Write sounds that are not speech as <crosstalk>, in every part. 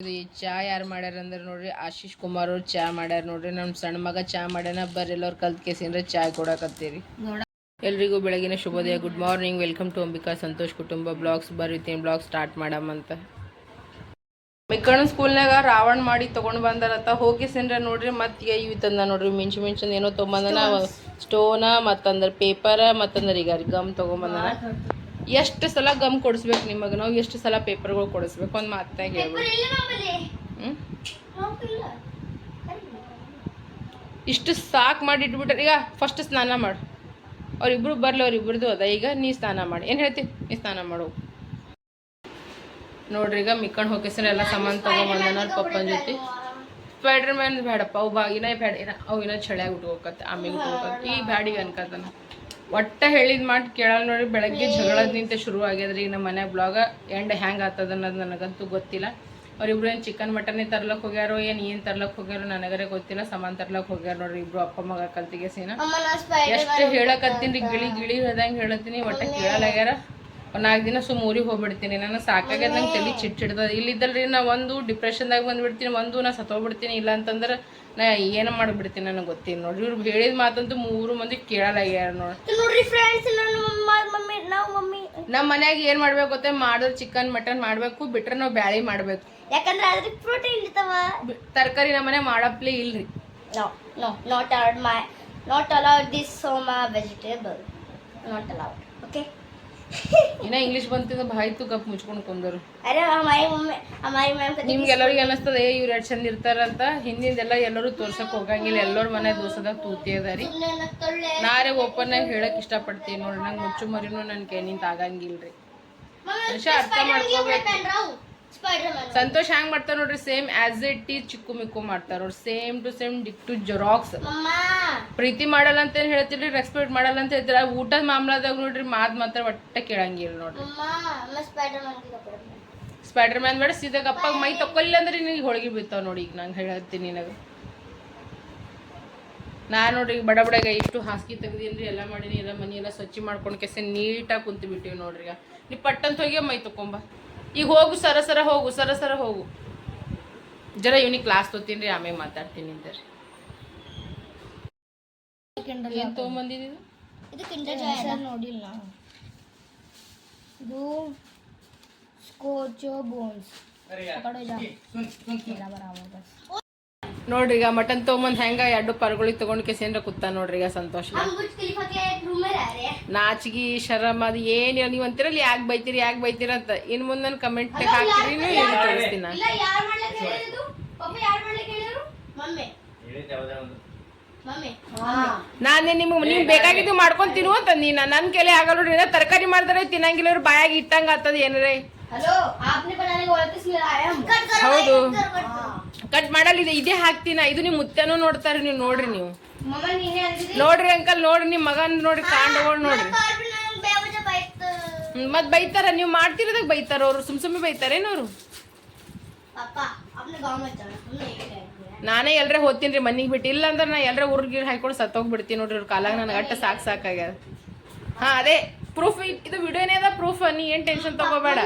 ಈ ಚಾ ಯಾರು ಮಾಡ್ಯಾರ ಅಂದ್ರೆ ನೋಡ್ರಿ, ಆಶೀಶ್ ಕುಮಾರ್ ಅವ್ರು ಚಾ ಮಾಡ್ಯಾರ ನೋಡ್ರಿ. ನಮ್ಮ ಸಣ್ಣ ಮಗ ಚಾ ಮಾಡ್ಯಾನ, ಬರ್ರಿ ಎಲ್ಲರು ಕಲ್ತ್ ಕೇಸಿಂದ್ರೆ ಚಾಯ್ ಕೊಡಕತ್ತೀರಿ. ಎಲ್ರಿಗೂ ಬೆಳಗಿನ ಶುಭೋದಯ. Good morning, welcome to Ambika Santosh ಕುಟುಂಬ ಬ್ಲಾಗ್ಸ್. ಬರ್ರಿ ತೀನ್ ಬ್ಲಾಗ್ ಸ್ಟಾರ್ಟ್ ಮಾಡಮಂತ ಮಿಕ್ಕಣ ಸ್ಕೂಲ್ನಾಗ ರಾವಣ ಮಾಡಿ ತಗೊಂಡು ಬಂದಾರತ್ತ ಹೋಗಿ ಸಿನ್ರ ನೋಡ್ರಿ ಮತ್ತೆ ಈಗ ಇವ್ ತಂದ ನೋಡ್ರಿ ಮಿಂಚು ಮಿಂಚನ್ ಏನೋ ತೊಗೊಂಬಂದನ ಸ್ಟೋನ ಮತ್ತಂದ್ರೆ ಪೇಪರ ಮತ್ತಂದ್ರ ಈಗ ಗಮ್ ತಗೊಂಬಂದನ ಎಷ್ಟು ಸಲ ಗಮ್ ಕೊಡಿಸ್ಬೇಕು ನಿಮಗೆ ನಾವು ಎಷ್ಟು ಸಲ ಪೇಪರ್ಗಳು ಕೊಡಿಸ್ಬೇಕು ಒಂದು ಮಾತಾಗ ಇಷ್ಟು ಸಾಕು ಮಾಡಿ ಇಟ್ಬಿಟ್ರೆ ಈಗ ಫಸ್ಟ್ ಸ್ನಾನ ಮಾಡು. ಅವ್ರಿಬ್ರು ಬರಲಿ ಅವ್ರಿಬ್ರದ್ದು ಅದ ಈಗ ನೀ ಸ್ನಾನ ಮಾಡಿ. ಏನು ಹೇಳ್ತಿ? ನೀ ಸ್ನಾನ ಮಾಡು. ನೋಡ್ರಿ ಈಗ ಮಿಕ್ಕಂಡು ಹೋಗಿಸ್ರ ಎಲ್ಲ ಸಾಮಾನು ತಗೊಂಬಂದನ ಅವ್ರ ಪಪ್ಪನ ಜೊತೆ. ಸ್ಪೈಡರ್ ಮ್ಯಾನ್ ಬೇಡಪ್ಪ ಅವು ಬಾಗಿನ ಬೇಡ ಏನ ಅವು ಏನೋ ಚಳಿಯಾಗಿ ಉಟ್ಕೋಕತ್ತೆ ಆಮೇಲೆ ಉಟ್ಕೋಕತ್ತೆ ಈ ಬ್ಯಾಡಿಗೆ ಅನ್ಕತ್ತಾನ ಒಟ್ಟ ಹೇಳಿದ ಮಾಡಿ ಕೇಳಲ್ಲ ನೋಡಿ ಬೆಳಗ್ಗೆ ಜಗಳದ ನಿಂತ ಶುರು ಆಗ್ಯದ್ರಿ ಈಗ ನಮ್ಮ ಮನೆ ಬ್ಲಾಗ ಎಂಡ್ ಹ್ಯಾಂಗ್ ಆತದ ಅನ್ನೋದು ನನಗಂತೂ ಗೊತ್ತಿಲ್ಲ. ಅವ್ರಿಬ್ರು ಏನು ಚಿಕನ್ ಮಟನ್ ತರ್ಲಕ್ ಹೋಗ್ಯಾರೋ ಏನು ಏನು ತರ್ಲಕ್ ಹೋಗ್ಯಾರೋ ನನಗರೇ ಗೊತ್ತಿಲ್ಲ ಸಾಮಾನು ತರ್ಲಕ್ ಹೋಗ್ಯಾರ ನೋಡ್ರಿ ಇಬ್ರು ಅಪ್ಪ ಮಗ ಕಲ್ತಿಗೆ ಸೀನ. ಎಷ್ಟು ಹೇಳಕತ್ತೀನಿ ಗಿಳಿ ಗಿಳಿ ಹೇಳ್ದಂಗೆ ಹೇಳತ್ತೀನಿ ಒಟ್ಟ ಕೇಳಲಾಗ್ಯಾರ. ಒಂದು ನಾಲ್ಕು ದಿನ ಸುಮ್ಮ ಊರಿಗೆ ಹೋಗ್ಬಿಡ್ತೀನಿ. ನಾನು ಸಾಕಾಗ್ಯದ ನಂಗೆ ತಲೆ ಚಿಟ್ಟಿಡ್ತದ ಇಲ್ಲಿದ್ದಲ್ರಿ ನಾ ಒಂದು ಡಿಪ್ರೆಷನ್ದಾಗ ಬಂದ್ಬಿಡ್ತೀನಿ ಒಂದು ನಾ ಸತ್ತೋಗ್ಬಿಡ್ತೀನಿ ಇಲ್ಲ ಅಂತಂದ್ರೆ ನಾ ಏನು ಮಾಡ್ಬಿಡ್ತೀನಿ ನನಗೆ ಗೊತ್ತಿಲ್ಲ ನೋಡ್ರಿ. ಇವ್ರು ಹೇಳಿದ ಮಾತಂತೂ ಮೂರು ಮಂದಿ ಕೇಳಲಾಗ್ಯಾರ ನೋಡಿ. ನೋಡ್ರಿ ಫ್ರೆಂಡ್ಸ್ ನಾನು ಮಮ್ಮಿ ನಾವು ಮಮ್ಮಿ. ನಮ್ಮ ಮನ್ಯಾಗ ಏನು ಮಾಡ್ಬೇಕು ಗೊತ್ತೇ? ಮಾಡಿದ್ರೆ ಚಿಕನ್ ಮಟನ್ ಮಾಡಬೇಕು ಬಿಟ್ರೆ ನಾವು ಬ್ಯಾಳಿ ಮಾಡಬೇಕು. ಯಾಕಂದ್ರೆ ಅದ್ರಿಗೆ ಪ್ರೋಟೀನ್ ಇರ್ತಾವ. ತರಕಾರಿ ನಮ್ಮ ಮನೆ ಮಾಡಪ್ಲೇ ಇಲ್ರಿ. No no not allowed my not allowed this Soma vegetable not allowed <laughs> ಇನ್ನ ಇಂಗ್ಲಿಷ್ ಬಂತಿದ ಬಾಯ್ತು ಕಪ್ ಮುಚ್ಕೊಂಡು ಕುಂದರು. ಅರೆ ಹಮಾರಿ ಮಮ್ಮಿ ಹಮಾರಿ ಮ್ಯಾಮ್ ನಿಮ್ಗೆ ಎಲ್ಲರಿಗೆ ಅನಸ್ತದ ಏ ಇವ್ರು ಎರಡು ಚಂದ ಇರ್ತಾರಂತ? ಹಿಂದಿಂದೆಲ್ಲ ಎಲ್ಲರೂ ತೋರ್ಸಕ್ ಹೋಗಂಗಿಲ್ಲ ಎಲ್ಲರ ಮನೆ ದೋಸದಾಗ ತೂತಿ ಅದಾರಿ ರೀ. ನಾರೇ ಓಪನ್ ಆಗಿ ಹೇಳಕ್ ಇಷ್ಟಪಡ್ತೀನಿ ನೋಡ್ರಿ ನಂಗೆ ಮುಚ್ಚು ಮರಿನೂ ನನ್ಗೆ ನಿಂತ ಆಗಂಗಿಲ್ರಿ. ಅರ್ಥ ಮಾಡ್ಕೋಬೇಕು. ಸಂತೋಷ್ ಹ್ಯಾಂಗ್ ಮಾಡ್ತಾರ ನೋಡ್ರಿ ಸೇಮ್ ಆಸ್ ಇಟ್ ಈ ಚಿಕ್ಕು ಮಿಕ್ಕು ಮಾಡ್ತಾರ ನೋಡ್ರಿ ಸೇಮ್ ಟು ಸೇಮ್ ಡಿಕ್ ಟು ಜೆರಾಕ್ಸ್ ಪ್ರೀತಿ ಮಾಡಲ್ಲ ಅಂತ ಏನ್ ಹೇಳ್ತಿಲ್ರಿ ರೆಸ್ಪೆಕ್ಟ್ ಮಾಡಲ್ಲ ಅಂತ ಹೇಳ್ತೀರ ಊಟದ ಮಾಮಲಾದಾಗ ನೋಡ್ರಿ ಮಾತ್ ಮಾತ್ರ ಒಟ್ಟ ಕೇಳಂಗಿಲ್ಲ ನೋಡ್ರಿ. ಸ್ಪೈಡರ್ ಮ್ಯಾನ್ ಬೇಡ ಸೀದಾ ಗಪ್ಪಾಗ ಮೈ ತಕ್ಕೊಲ್ಲ ಅಂದ್ರೆ ನಿನಗೆ ಹೋಳಿಗೆ ಬೀಳ್ತಾವ ನೋಡಿ ಈಗ ನಂಗೆ ಹೇಳ್ತೀನಿ ನಿನಗೆ. ನಾ ನೋಡ್ರಿ ಈಗ ಬಡ ಬಡಗ ಇಷ್ಟು ಹಾಸಿಗೆ ತೆಗ್ದೀನಿ ಎಲ್ಲ ಮಾಡೀನಿ ಎಲ್ಲ ಮನಿ ಎಲ್ಲ ಸ್ವಚ್ಛ ಮಾಡ್ಕೊಂಡು ಕೆಸ ನೀಟಾಗಿ ಕುಂತು ಬಿಟ್ಟಿವಿ ನೋಡ್ರಿ ಈಗ. ನೀ ಪಟ್ಟಂತ ಹೋಗಿ ಮೈ ತಕೊಂಬ ಈಗ ಹೋಗು ಸರ ಸರ ಹೋಗು ಸರ ಸರ ಹೋಗು. ಜರ ಇವ್ನಿಗೆ ಕ್ಲಾಸ್ ತೊತೀನಿ ರೀ ಆಮೇಲೆ ಮಾತಾಡ್ತೀನಿ ಇದ್ದಾರೆ. ಏನು ತೊಗೊಂಬಂದಿದ್ದು ಇದು ಕಿಂಡರ್ ಜಾಯ್ ನೋಡಿಲ್ಲ ಇದು ಸ್ಕೋಚೋ ಬೋನ್ಸ್ ನೋಡ್ರಿ ಈಗ ಮಟನ್ ತೊಗೊಂಬಂದು ಹೆಂಗ ಎರಡು ಪರ್ಗಳಿಗೆ ತೊಗೊಂಡು ಕೇಸೇನ್ರ ಕೂತ ನೋಡ್ರಿ ಈಗ ಸಂತೋಷ. ನಾಚಿಗಿ ಶರಮ್ ಅದು ಏನಿಲ್ಲ ನೀವು ಅಂತೀರಲ್ಲ ಯಾಕೆ ಬೈತೀರಿ ಯಾಕೆ ಬೈತೀರ ಅಂತ. ಇನ್ನು ಮುಂದೆ ನನ್ ಕಮೆಂಟ್ ಹಾಕ್ತೀರಿ ಏನು ನಾನೇ ನಿಮ್ಗೆ ನಿಮ್ಗೆ ಬೇಕಾಗಿದ್ದು ಮಾಡ್ಕೊಂಡ್ ತಿನ್ನು ಅಂತ ನೀನ. ನನ್ನ ಕೆಲೆ ಆಗಲ್ಲ ನೋಡ್ರಿ ತರಕಾರಿ ಮಾಡಿದ್ರೆ ತಿನ್ನಂಗಿಲ್ಲ ಅವ್ರು ಬಾಯಾಗಿ ಇಟ್ಟಂಗ ಆತದ ಏನ್ರೀ? ಹೌದು. ಕಟ್ ಮಾಡಲ್ಲ ಇದು ಇದೇ ಹಾಕ್ತೀನ ಇದು ನಿಮ್ ಮುತ್ತನೂ ನೋಡ್ತಾರೆ ನೀವು ನೋಡ್ರಿ ನೀವು. ನೋಡ್ರಿ ಅಂಕಲ್ ನೋಡ್ರಿ ನಿಮ್ಮ ಮಗನ್ ನೋಡ್ರಿ ಕಾಂಡಗೊಂಡ್ ನೋಡ್ರಿ. ಮತ್ ಬೈತಾರ ನೀವು ಮಾಡ್ತಿರೋದಾಗ ಬೈತಾರ ಅವ್ರು ಸುಮ್ ಸುಮ್ಮನೆ ಬೈತಾರೇನು ಅವರು? ನಾನೇ ಎಲ್ರೆ ಹೋಗ್ತೀನಿ ರೀ ಮನಿಗೆ ಬಿಟ್ಟು. ಇಲ್ಲ ಅಂದ್ರೆ ನಾ ಎಲ್ಲರ ಊರಿಗೆ ಹಾಕೊಂಡು ಸತ್ತೋಗ್ಬಿಡ್ತೀನಿ ನೋಡ್ರಿ ಅವ್ರ ಕಾಲಾಗ ನನಗೆ ಅಟ್ಟ ಸಾಕು ಸಾಕಾಗ್ಯದ. ಹಾ ಅದೇ ಪ್ರೂಫ್ ಇದು ವಿಡಿಯೋನೇ ಅದ ಪ್ರೂಫ್ ನೀ ಏನ್ ಟೆನ್ಷನ್ ತಗೋಬೇಡ.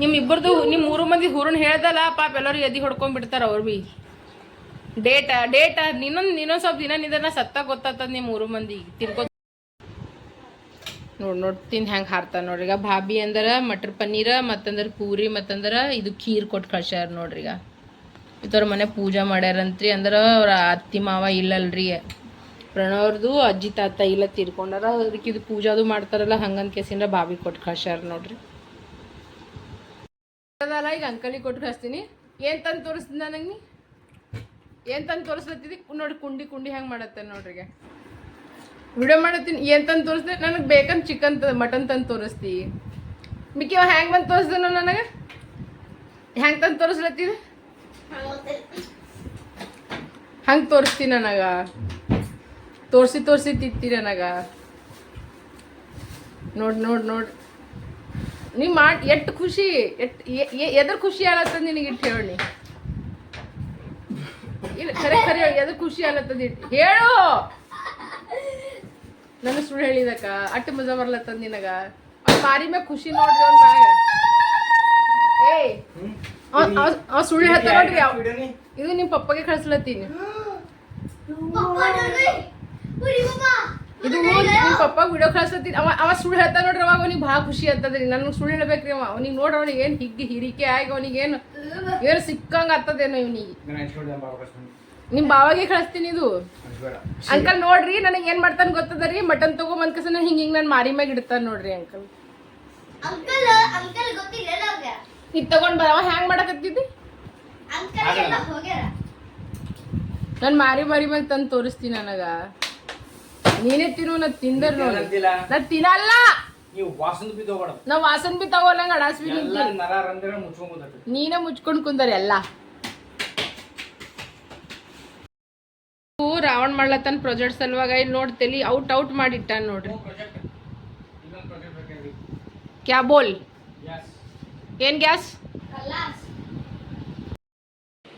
ನಿಮ್ಮ ಇಬ್ಬರದು ನಿಮ್ಮ ಮೂರು ಮಂದಿ ಹುರುನ್ ಹೇಳ್ದಲ್ಲ, ಪಾಪ ಎಲ್ಲರೂ ಎದಿ ಹೊಡ್ಕೊಂಡ್ ಬಿಡ್ತಾರೆ ಅವ್ರು ಬಿ. ಡೇಟ ಡೇಟ ನಿನ್ನೊಂದು ಇನ್ನೊಂದು ಸ್ವಲ್ಪ ದಿನ ನಿಂದ ಸತ್ತ ಗೊತ್ತಾಗ್ತದ ನಿಮ್ಮ ಮೂರು ಮಂದಿ. ತಿನ್ಕೋ ನೋಡ್, ನೋಡಿ, ತಿಂದು ಹೆಂಗೆ ಹಾರ್ತಾರ ನೋಡ್ರಿ. ಈಗ ಭಾಬಿ ಅಂದ್ರೆ ಮಟರ್ ಪನ್ನೀರ, ಮತ್ತಂದ್ರೆ ಪೂರಿ, ಮತ್ತಂದ್ರೆ ಇದು ಖೀರ್ ಕೊಟ್ಟು ಕಳ್ಸ್ಯಾರ ನೋಡ್ರಿ ಈಗ. ಇತ್ತವ್ರ ಮನೆ ಪೂಜಾ ಮಾಡ್ಯಾರಂತ್ರಿ ಅಂದ್ರೆ ಅವ್ರ ಅತ್ತಿ ಮಾವ ಇಲ್ಲಲ್ರಿ. ಪ್ರಣವ್ರದು ಅಜ್ಜಿ ತಾತ ಇಲ್ಲ ತೀರ್ಕೊಂಡಾರ ಅದಕ್ಕೆ ಇದು ಪೂಜಾದು ಮಾಡ್ತಾರಲ್ಲ ಹಂಗಂತ ಕೇಸಿಂದ ಬಾಬಿ ಕೊಟ್ಟು ಕಳ್ಸ್ಯಾರ ನೋಡ್ರಿ. ಅದಲ್ಲ ಈಗ ಅಂಕಲಿಗೆ ಕೊಟ್ಟು ಕಳಿಸ್ತೀನಿ ಏನು ತಂದು ತೋರಿಸ್ತೀನಿ ನನಗೆ ಏನು ತಂದು ತೋರಿಸ್ಲತ್ತಿದ್ದಿ ನೋಡಿ, ಕುಂಡಿ ಕುಂಡಿ ಹೆಂಗೆ ಮಾಡತ್ತೆ ನೋಡ್ರಿಗೆ ವಿಡಿಯೋ ಮಾಡತ್ತೀನಿ. ಏನು ತಂದು ತೋರಿಸ್ದೆ? ನನಗೆ ಬೇಕಂತ ಚಿಕನ್ ಮಟನ್ ತಂದು ತೋರಿಸ್ತಿ. ಮಿಕ್ಕಿ, ಅವ ಹ್ಯಾಂಗೆ ಬಂದು ತೋರಿಸ್ದೇನೋ ನನಗೆ? ಹೆಂಗೆ ತಂದು ತೋರಿಸ್ಲತ್ತಿದ? ಹಂಗೆ ತೋರಿಸ್ತೀನಿ ನನಗೆ. ತೋರಿಸಿ ತೋರಿಸಿ ತಿತ್ತಿ ನನಗೆ. ನೋಡಿ ನೋಡಿ ನೋಡಿ. ನೀ ಮಾಡಿ ಎಷ್ಟು ಖುಷಿ ಎಟ್ ಎದ್ರ ಖುಷಿ ಆಗತ್ತ ನಿನಗೆ ಇಟ್ಟು ಹೇಳಿ ಇಲ್ಲ ಖರೆ ಖರೆ ಎದ್ರ ಖುಷಿ ಆಗತ್ತದ ಇಟ್ಟು ಹೇಳು! ನನ್ನ ಸುಳ್ಳು ಹೇಳಿದಕ್ಕ ಅಟ್ಟು ಮಜಾ ಬರ್ಲತ್ತದ ನಿನಗ. ಅವ್ನ್ ಮಾರಿ ಮ್ಯಾಗ ಖುಷಿ ನೋಡ್ರಿ ಅವ್ನ ಮ್ಯಾಗ. ಏಯ್ ಅವ್- ಸುಳ್ಳು ನೋಡ್ರಿ ಅವ್- ಇದು ನಿಮ್ಮ ಪಪ್ಪಗೆ ಕಳ್ಸ್ಲತ್ತೀನಿ. <gasps> ಇದು ನಿಮ್ಮ ಪಪ್ಪ ವಿಡಿಯೋ ಕಳಿಸ್ತೀನಿ ಅವ ಅವ ಸುಳ್ಳು ಹೇಳ್ತಾ ನೋಡ್ರಿ ಅವಾಗ ಅವ್ನಿಗೆ ಭಾಳ ಖುಷಿ ಅಂತದ್ರಿ ನನ್ಗೆ ಸುಳ್ಳು ಹೇಳ್ಬೇಕ್ರಿ ಅವ. ಅವ್ನಿಗೆ ನೋಡ್ರಿ ಅವ್ನಿಗೆ ಏನು ಹಿಗ್ಗಿ ಹಿರಿಕೆ ಆಗಿ ಅವ್ನಿಗೆ ಏನು ಏನು ಸಿಕ್ಕಂಗ ಆಗ್ತದೇನೋ ಇವನಿಗೆ. ನಿಮ್ಮ ಬಾವಾಗೆ ಕಳಿಸ್ತೀನಿ ಇದು. ಅಂಕಲ್ ನೋಡ್ರಿ ನನಗೆ ಏನು ಮಾಡ್ತಾನೆ ಗೊತ್ತದರಿ? ಮಟನ್ ತಗೊಂಬಂದ್ ಕಸ ಹಿಂಗ ಹಿಂಗೆ ನಾನು ಮಾರಿ ಮ್ಯಾಗ ಇಡ್ತಾನೆ ನೋಡ್ರಿ ಅಂಕಲ್. ಇದು ತಗೊಂಡ್ ಬರ ಹ್ಯಾಂಗ್ ಮಾಡಕತ್ತಿದ್ದಿ? ನಾನು ನನ್ ಮಾರಿ ಮಾರಿ ಮ್ಯಾಗ ತಂದು ತೋರಿಸ್ತೀನಿ ನನಗ. ನೀನೇ ತಿನ್ನು ನಾ ತಿಂದರ್ ನೋಡಿ. ನಾ ತಿನ್ನಲ್ಲ. ನೀವು ವಾಸನ ಬಿ ತಗೋಬಾರ್ದು ನಾ ವಾಸನ್ ಬಿ ತಗೋಲಂಗ ಅಡಾಸ್ಬಿ ಎಲ್ಲ ನರ ರಂಧ್ರ ಮುಚ್ಕೊಂಡ್ ನೀನೇ ಮುಚ್ಕೊಂಡ್ ಕುಂದರ್ ಎಲ್ಲ. ರಾವಣ್ ಮಾಡ್ಲತ್ತನ್ ಪ್ರಾಜೆಕ್ಟ್ ಸಲುವಾಗ ಇಲ್ಲಿ ನೋಡ್ತೇಲಿ ಔಟ್ ಔಟ್ ಮಾಡಿಟ್ಟ ನೋಡ್ರಿ. ಪ್ರಾಜೆಕ್ಟ್ ಇನ್ನೊಂದು ಪ್ರಾಜೆಕ್ಟ್ ಬೇಕಾಗಿ ಕ್ಯಾ ಬೋಲ್? ಎಸ್ ಏನ್ ಗ್ಯಾಸ್? ಕಲಾಸ್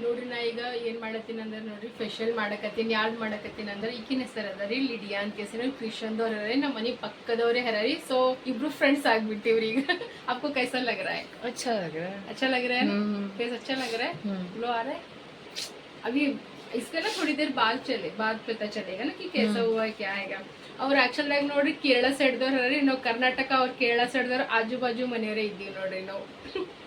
ನೋಡ್ರಿ ನಾ ಈಗ ಏನ್ ಮಾಡತ್ತೀನಿ ಅಂದ್ರೆ ನೋಡ್ರಿ ಫೇಶಿಯಲ್ ಮಾಡಕತ್ತೀನಿ ಯಾವ್ದು ಮಾಡಕತ್ತೀನಿ ಅಂದ್ರೆ ಈಕಿನ ಹೆಸರು ಅದ ರೀ ಲಿಡಿಯಾ ಅಂತ ಕೇಸಿನ ಕ್ರಿಶನ್ದವ್ರ ಹರ ನಮ್ಮ ಮನೆ ಪಕ್ಕದವ್ರೆ ಹರ ರೀ ಸೊ ಇಬ್ರು ಫ್ರೆಂಡ್ಸ್ ಆಗ್ಬಿಟ್ಟಿವ್ರಿ ಈಗ आपको कैसा लग रहा है अच्छा लग रहा है अच्छा लग रहा है ना फेस अच्छा लग रहा है ग्लो आ रहा है अभी इसका ना थोड़ी देर बाद चले बाद पता चलेगा ना कि कैसा हुआ है क्या आएगा ಅವ್ರ ಆಕ್ಚುಲ್ ಆಗಿ ನೋಡ್ರಿ ಕೇರಳ ಸೈಡ್ದವ್ರು ಹರ ರೀ ನಾವು ಕರ್ನಾಟಕ ಅವ್ರ ಕೇರಳ ಸೈಡ್ದವ್ರು ಆಜು ಬಾಜು ಮನೆಯವರೇ ಇದ್ದೀವಿ ನೋಡ್ರಿ ನಾವು अच्छा <laughs>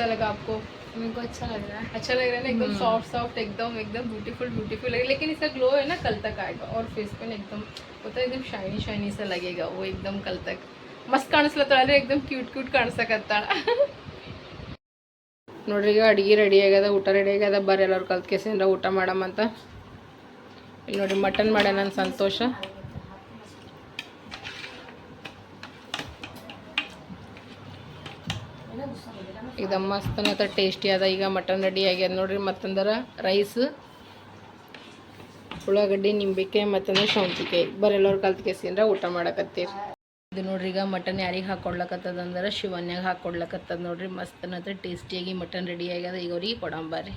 लगा आपको मेरे को अच्छा लग रहा है अच्छा लग रहा है ना एकदम सॉफ्ट सॉफ्ट एकदम एकदम ब्यूटीफुल ब्यूटीफुल लगे लेकिन इसका ग्लो है ना कल तक आएगा और फेस पे ना एकदम होता है एकदम शाइनी शाइनी सा लगेगा वो एकदम कल तक ಮಸ್ತ್ ಕಾಣಿಸ್ಲತ್ತಾಳ एकदम ಕ್ಯೂಟ್ ಕ್ಯೂಟ್ ಕಾಣಿಸಕತ್ತಾಳ ನೋಡ್ರಿ ಈಗ ಅಡಿಗೆ ರೆಡಿ ಆಗ್ಯದ ಊಟ ರೆಡಿ ಆಗ್ಯದ ಬರ್ರಿ ಎಲ್ಲರೂ ಕಲ್ತ್ ಕೇಸಿಂದ ಊಟ ಮಾಡಮಂತ ಇಲ್ಲಿ ನೋಡಿ ಮಟನ್ ಮಾಡ್ಯ ನನ್ನ ಸಂತೋಷ ಇದು ಮಸ್ತ್ ಅನ್ನತ್ತ ಟೇಸ್ಟಿ ಅದ. ಈಗ ಮಟನ್ ರೆಡಿ ಆಗ್ಯದ ನೋಡ್ರಿ. ಮತ್ತಂದ್ರೆ ರೈಸ್ ಉಳ್ಳಾಗಡ್ಡಿ, ನಿಂಬೆಕಾಯಿ ಮತ್ತಂದ್ರೆ ಸೌಂತಿಕಾಯಿ. ಬರೆಲ್ಲರು ಕಲ್ತ್ ಕೇಸಿಂದ್ರ ಊಟ ಮಾಡಕತ್ತೀರಿ. ಇದು ನೋಡ್ರಿ, ಈಗ ಮಟನ್ ಯಾರಿಗೆ ಹಾಕೊಡ್ಲಕತ್ತದ ಅಂದ್ರೆ ಶಿವನ್ಯಾಗ ಹಾಕೊಡ್ಲಕತ್ತದ ನೋಡ್ರಿ. ಮಸ್ತ್ ಟೇಸ್ಟಿಯಾಗಿ ಮಟನ್ ರೆಡಿ ಆಗ್ಯದ. ಈಗ ಅವ್ರಿಗೆ ಕೊಡಂಬಾರಿ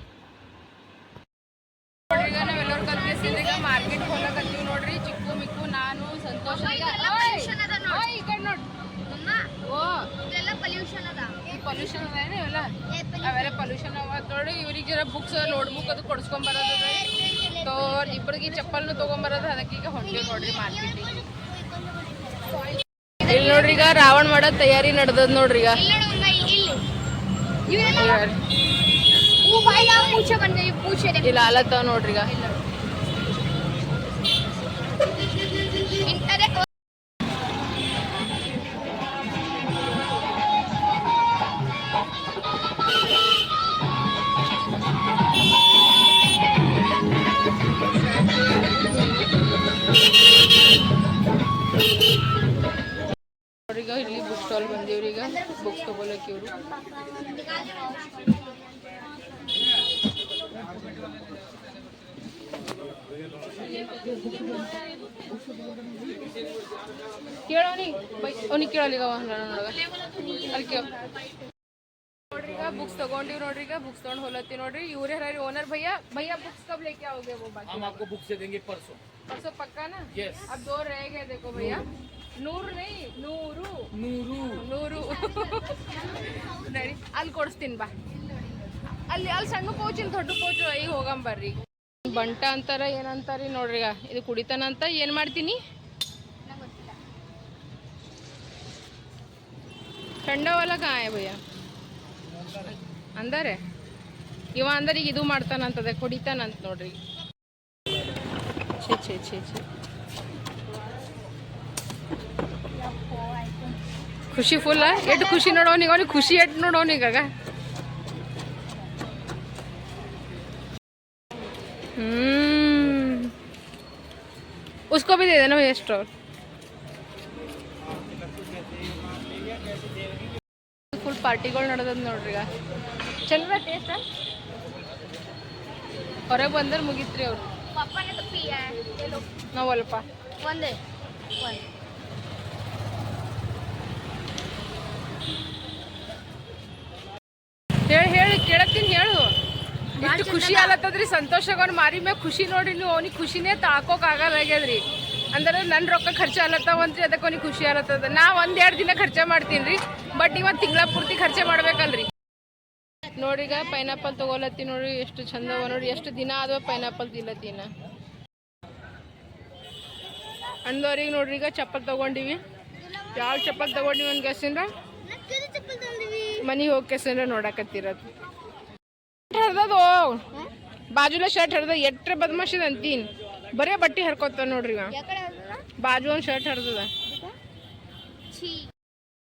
ಮಾರ್ಕೆಟ್ ಹೋಗ್ಲಕತ್ತೀವಿ ನೋಡ್ರಿ ಚಿಕ್ಕು ಮಿಕ್ಕು ನಾನು ಸಂತೋಷ ಈಗ ಓಯ್, ಈ ಕಡೆ ನೋಡ್ ಓ ಇದೆಲ್ಲ ಪೊಲ್ಯೂಷನ್ ಅದ ಪೊಲ್ಯೂಷನ್ ಅದೇನೇ ಇವೆಲ್ಲ ಅವೆಲ್ಲ ಪೊಲ್ಯೂಷನ್ ಅವ. ನೋಡಿ ಇವ್ರಿಗೆ ಜರ ಬುಕ್ಸ್ ನೋಟ್ ಬುಕ್ ಅದು ಕೊಡ್ಸ್ಕೊಂಬರೋದು ತೋ ಇಬ್ಬರಿಗೆ ಚಪ್ಪಲ್ನು ತೊಗೊಂಬರೋದು ಅದಕ್ಕೆ ಈಗ ಹೊಂಟಿ ನೋಡ್ರಿ ಮಾರ್ಕೆಟಿಗೆ ಇಲ್ಲಿ ನೋಡ್ರಿ ಈಗ ರಾವಣ ಮಾಡೋ ತಯಾರಿ ನಡೆದದ್ ನೋಡ್ರಿ ಈಗ. ಇಲ್ಲ. ಅಲತ್ತಾವ ನೋಡ್ರಿ ಈಗ. ಸ್ಟಾಲ್ ಬಂದೀವ್ರಿ ಈಗ ಬುಕ್ಸ್ ತಗೊಳಕ್ಕೆ ಇವ್ರು ಕೇಳೋನಿ ಅವ್ನಿಗೆ ಕೇಳಲ್ಲ ಈಗ ನೋಡಗ ಅಲ್ಲಿ ಕೇಳ ನೋಡ್ರಿ ಈಗ ಬುಕ್ಸ್ ತಗೊಂಡಿವ್ ನೋಡ್ರಿ ಈಗ ಬುಕ್ಸ್ ತಗೊಂಡ್ ಹೋಲತ್ತಿ ನೋಡ್ರಿ ಇವ್ರೇ ಹರ ಓನರ್ ಭಯ್ಯ ಭಯ್ಯ बुक्स कब लेके आओगे वो बाकी हम आपको बुक से देंगे परसों परसों पक्का ना Yes. अब दो रह गए देखो भैया ನೂರು ನೈ ನೂರು नूरू ನೂರು ನಡಿ ಅಲ್ಲಿ ಕೊಡಿಸ್ತೀನಿ ಬಾ ಅಲ್ಲಿ ಅಲ್ಲಿ ಸಣ್ಣ ಪೌಚಿನ ದೊಡ್ಡ ಪೌಚು ಈಗ ಹೋಗಂ ಬರ್ರಿ ಬಂಟ ಅಂತಾರ ಏನಂತಾರಿ ನೋಡ್ರಿ ಈಗ ಇದು ಕುಡಿತಾನಂತ ಏನ್ ಮಾಡ್ತೀನಿ ठंडावाला कहाँ है भैया ಅಂದಾರೆ ಇವ ಅಂದ್ರೆ ಈಗ ಇದು ಮಾಡ್ತಾನಂತದೆ ಕುಡಿತಾನಂತ ನೋಡ್ರಿ ಛೇ ಛೇ ಛೇ ಛೇ ಖುಷಿ ಫುಲ್ ಎಷ್ಟು ಖುಷಿ ನೋಡೋನಿಗೆ ಅವನಿಗೆ ಖುಷಿ ಎಟ್ ನೋಡೋನಿಗಾಗ ಹ್ಮ್. ಉಸ್ಕೋ ಬಿದ್ದಿದೆ ನಾವು ಎಷ್ಟು ಫುಲ್ ಪಾರ್ಟಿಗಳು ನಡೆದದ್ ನೋಡ್ರಿ ಈಗ. ಚಂದ್ರ ಟೇಸ್ಟ್ ಹೊರಗೆ ಬಂದ್ರೆ ಮುಗಿತ್ರಿ ಅವ್ರು. ನಾವಲ್ಲಪ್ಪ ಒಂದೇ. ಒಂದು ಹೇಳಿ. ಎಷ್ಟು ಖುಷಿ ಆಗತ್ತದ್ರಿ ಸಂತೋಷ ಅವ್ನ ಮಾರಿ ಮ್ಯಾಗ ಖುಷಿ ನೋಡಿ ನೀವು ಅವ್ನಿಗೆ ಖುಷಿನೇ ತಾಕೋಕ್ ಆಗಲ್ಲ ಆಗ್ಯದ್ರಿ. ಅಂದ್ರೆ ನನ್ನ ರೊಕ್ಕ ಖರ್ಚು ಅಲ್ಲತ್ತವಂತ್ರಿ ಅದಕ್ಕೆ ಅವ್ನಿಗೆ ಖುಷಿ ಅಲ್ಲತ್ತದ ನಾ ಒಂದೆರಡು ದಿನ ಖರ್ಚ ಮಾಡ್ತೀನಿ ರೀ ಬಟ್ ಇವತ್ತು ತಿಂಗಳ ಪೂರ್ತಿ ಖರ್ಚ ಮಾಡ್ಬೇಕಲ್ರಿ. ನೋಡಿಗ ಪೈನಾಪಲ್ ತಗೊಲತ್ತಿ ನೋಡ್ರಿ ಎಷ್ಟು ಚಂದವ ನೋಡ್ರಿ ಎಷ್ಟು ದಿನ ಆದವ ಪೈನಾಪಲ್ ತಿನ್ನ ಅಂದವ್ರಿಗೆ ನೋಡ್ರಿ ಈಗ ಚಪ್ಪಲ್ ತಗೊಂಡಿವಿ. ಯಾವ ಚಪ್ಪಲ್ ತಗೊಂಡಿವಿ ಒಂದು ಗೆಸ್ಸಿಂದ ಮನೆಗೆ ಹೋಗಿ ಕೆಸಂದ್ರೆ ನೋಡಕತ್ತಿರದು ಹರ್ದದು ಬಾಜುಲ ಶರ್ಟ್ ಹರ್ದ ಎಟ್ರೆ ಬದ್ಮಾಶಿದ ಅಂತೀನಿ. ಬರೇ ಬಟ್ಟೆ ಹರ್ಕೋತ ನೋಡ್ರಿ ಇವ ಬಾಜು ಒಂದು ಶರ್ಟ್ ಹರಿದದ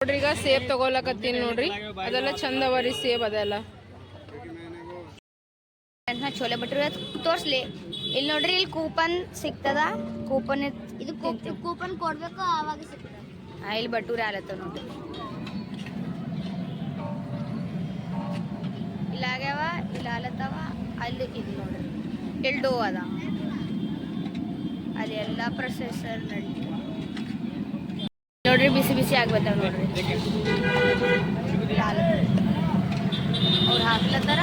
ನೋಡ್ರಿ ಈಗ ಸೇಬ್ ತಗೊಳಕತ್ತೀನಿ ನೋಡ್ರಿ. ಅದೆಲ್ಲ ಚಂದ ಅವ ರೀ ಸೇಬ್ ಅದೆಲ್ಲ. ಚೋಲೆ ಭಟ್ರು ತೋರ್ಸ್ಲಿ. ಇಲ್ಲಿ ನೋಡ್ರಿ ಇಲ್ಲಿ ಕೂಪನ್ ಸಿಗ್ತದ. ಕೂಪನ್ ಇದು ಕೂಪನ್ ಕೊಡ್ಬೇಕು ಆವಾಗ ಸಿಗ್ತದ. ಇಲ್ಲಿ ಬಟ್ಟೂರಿ ಆಲತ್ತ ನೋಡ್ರಿ. ಅಲ್ಲಿ ಇದು ನೋಡ್ರಿ ಎಲ್ಡೋ ಅದ ಅಲ್ಲಿ ಎಲ್ಲ ಪ್ರೊಸೆಸರ್ ನಡೀತು ನೋಡ್ರಿ ಬಿಸಿ ಬಿಸಿ ಆಗ್ಬೇಕವ್ ನೋಡ್ರಿ ಅವ್ರು ಹಾಕ್ಲತ್ತಾರ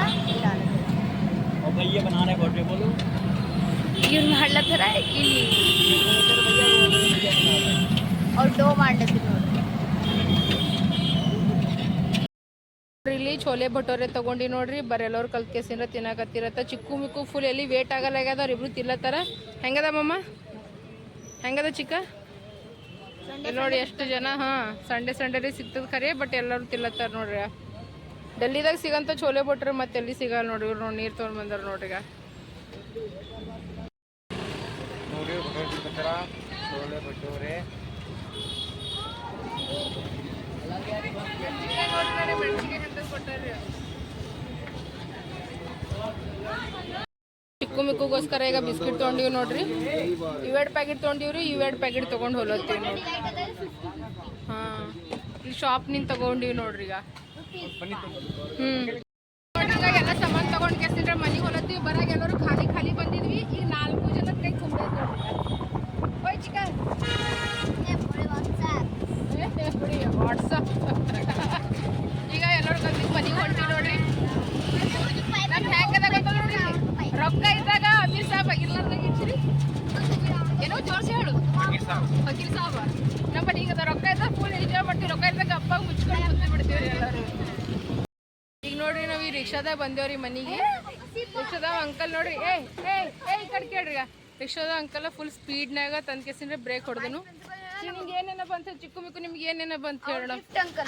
ಇವ್ರು ಮಾಡ್ಲತ್ತಾರ ಇಲ್ಲಿ ಅವ್ರು ಡೋ ಮಾಡ್ಲತ್ತಿ ಚೋಲೆ ಭಟೋರೆ ತಗೊಂಡಿ ನೋಡ್ರಿ ಬರೆಲ್ಲವ್ರು ಕಲ್ತ್ ಕೇಸಿಂದ ತಿನ್ನಕತ್ತಿರತ್ತ. ಚಿಕ್ಕು ಮಿಕ್ಕು ಫುಲ್ ಎಲ್ಲಿ ವೇಟ್ ಆಗಲ್ಲ ಆಗ್ಯದ ಅವ್ರು ಇಬ್ರು ತಿಲ್ಲತ್ತಾರ ಹೆಂಗದ ಮಮ್ಮ ಹೆಂಗದ ಚಿಕ್ಕ? ನೋಡಿ ಎಷ್ಟು ಜನ, ಹಾ ಸಂಡೆ ಸಂಡೇ ರೀ ಸಿಗ್ತದ ಖರೆ ಬಟ್ ಎಲ್ಲರೂ ತಿಲ್ಲತ್ತಾರ ನೋಡ್ರಿ. ಡೆಲ್ಲಿದಾಗ ಸಿಗಂತ ಚೋಲೆ ಭಟ್ರು ಮತ್ತೆ ಎಲ್ಲಿ ಸಿಗಲ್ಲ ನೋಡ್ರಿ ಇವ್ರು ನೋಡಿ, ನೀರು ತೊಗೊಂಡ್ ಬಂದಾರ ನೋಡ್ರಿ ಭಟೋರೆ ಚಿಕ್ಕು ಮಿಕ್ಕುಗೋಸ್ಕರ ಈಗ ಬಿಸ್ಕಿಟ್ ತೊಗೊಂಡಿವಿ ನೋಡ್ರಿ. ಇವೆರಡು ಪ್ಯಾಕೆಟ್ ತೊಗೊಂಡಿವ್ರಿ ಇವೆರಡು ಪ್ಯಾಕೆಟ್ ತೊಗೊಂಡು ಹೊಲತ್ತೀವಿ ಹಾಂ ಹಾ ಇಲ್ಲಿ ಶಾಪ್ ತೊಗೊಂಡಿವಿ ನೋಡ್ರಿ ಈಗ. ಹ್ಞೂ ನೋಡ್ರಿ ಎಲ್ಲ ಸಾಮಾನು ತಗೊಂಡ್ ಕೇಸಿದ್ರೆ ಮನೆಗೆ ಹೊಲತ್ತೀವಿ, ಬರಾಗ ಎಲ್ಲರೂ ಖಾಲಿ ಖಾಲಿ ಬಂದಿದ್ವಿ. ಈಗ ನಾಲ್ಕು ಜನ ಕೈ ತುಂಬೈತೆ ನೋಡ್ರಿ ವಾಟ್ಸಪ್ ಈಗ ಎಲ್ಲರೂ ಕಲ್ತಿ ಮನೆಗೆ ಹೊಂಟಿ ನೋಡ್ರಿ ನಮ್ ಹೆಂಗದ ಗೊತ್ತ ನೋಡ್ರಿ ರೊಕ್ಕ ಇದ್ದಾಗ ಅಮೀರ್ ಸಾಹಬ್ ಇರ್ಲಾರ್ದಾಗ ಇಚ್ಚಿರಿ ಏನೋ ಜೋರ್ಸಿ ಹೇಳು. ವಕೀಲ್ ಸಾಹೇಬ ನಮ್ಮ ಈಗ ರೊಕ್ಕ ಇದ್ದಾಗ ಫುಲ್ ಎಂಜಾಯ್ ಮಾಡ್ತೀವಿ. ರೊಕ್ಕ ಇದ್ದಾಗ ಅಪ್ಪ ಮುಚ್ಕೊಂಡು ಮುಂದೆ ಬಿಡ್ತೀವಿ ಎಲ್ಲರೂ. ಈಗ ನೋಡ್ರಿ ನಾವು ಈ ರಿಕ್ಷಾದಾಗ ಬಂದೇವ್ರಿ ಮನೆಗೆ. ರಿಕ್ಷಾದಾಗ ಅಂಕಲ್ ನೋಡ್ರಿ. ಏ ಏ ಏ ಈ ಕಡೆ ಕೇಳ್ರಿ ರಿಕ್ಷಾದ ಅಂಕಲ್ ಫುಲ್ ಸ್ಪೀಡ್ನಾಗ ತಂದ್ಕೆಸಿಂದ್ರೆ ಬ್ರೇಕ್ ಹೊಡೆದನು. ನಿಮ್ಗೆ ಏನೇನ ಬಂತ ಚಿಕ್ಕು ಮಿಕ್ಕು ನಿಮ್ಗೆ ಏನೇನ ಬಂತ ಹೇಳೋಣ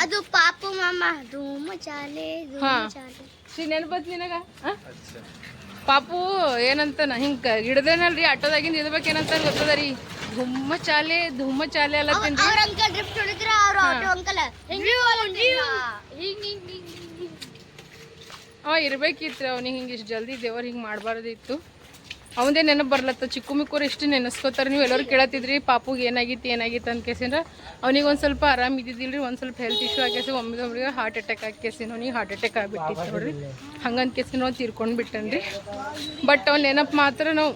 ಅದು ಪಾಪು ಮಾಮ. ಧೂಮ ಚಾಲೆ ಹಾ. ನೆನಪತ್ ನಿನಗ? ಪಾಪು ಏನಂತಾನ? ಹಿಂಗ ಹಿಡ್ದೇನಲ್ರಿ? ಆಟೋದಾಗಿಂದ ಇದ್ಬೇಕು ಏನಂತ ಗೊತ್ತದ ರೀ? ಧುಮ್ಮ ಚಾಲೆ ಧುಮ್ಮ ಚಾಲೆ ಅಲ್ಲ ಅವ ಇರ್ಬೇಕಿತ್ತು ಅವ್ನಿಗೆ ಹಿಂಗೆ ಇಷ್ಟು ಜಲ್ದಿ ದೇವ್ರು ಹಿಂಗೆ ಮಾಡಬಾರ್ದಿತ್ತು. ಅವಂದೇ ನೆನಪು ಬರ್ಲತ್ತ. ಚಿಕ್ಕು ಮಿಕ್ಕೂರು ಎಷ್ಟು ನೆನೆಸ್ಕೋತಾರೆ. ನೀವು ಎಲ್ಲರೂ ಕೇಳತ್ತಿದ್ರಿ, ಪಾಪುಗೆ ಏನಾಗಿತ್ತು ಏನಾಗಿತ್ತು ಅಂತ ಕೇಸಿಂದ್ರ ಅವ್ನಿಗೆ ಒಂದು ಸ್ವಲ್ಪ ಆರಾಮ ಇದ್ದಿದ್ದಿಲ್ರಿ, ಒಂದು ಸ್ವಲ್ಪ ಹೆಲ್ತ್ ಇಶ್ಯೂ ಆಗ್ಯಾಸ, ಒಮ್ಮಿಗೆ ಒಮ್ಮಿಗೆ ಹಾರ್ಟ್ ಅಟ್ಯಾಕ್ ಆಗಿ ಅವ್ನಿಗೆ ಹಾರ್ಟ್ ಅಟ್ಯಾಕ್ ಆಗಿಬಿಟ್ಟಿತ್ತು ನೋಡ್ರಿ. ಹಂಗಂತ ಕೇಸಿನ ಅವ್ನು ತೀರ್ಕೊಂಡು ಬಿಟ್ಟನ್ರಿ. ಬಟ್ ಅವ್ನ ನೆನಪು ಮಾತ್ರ ನಾವು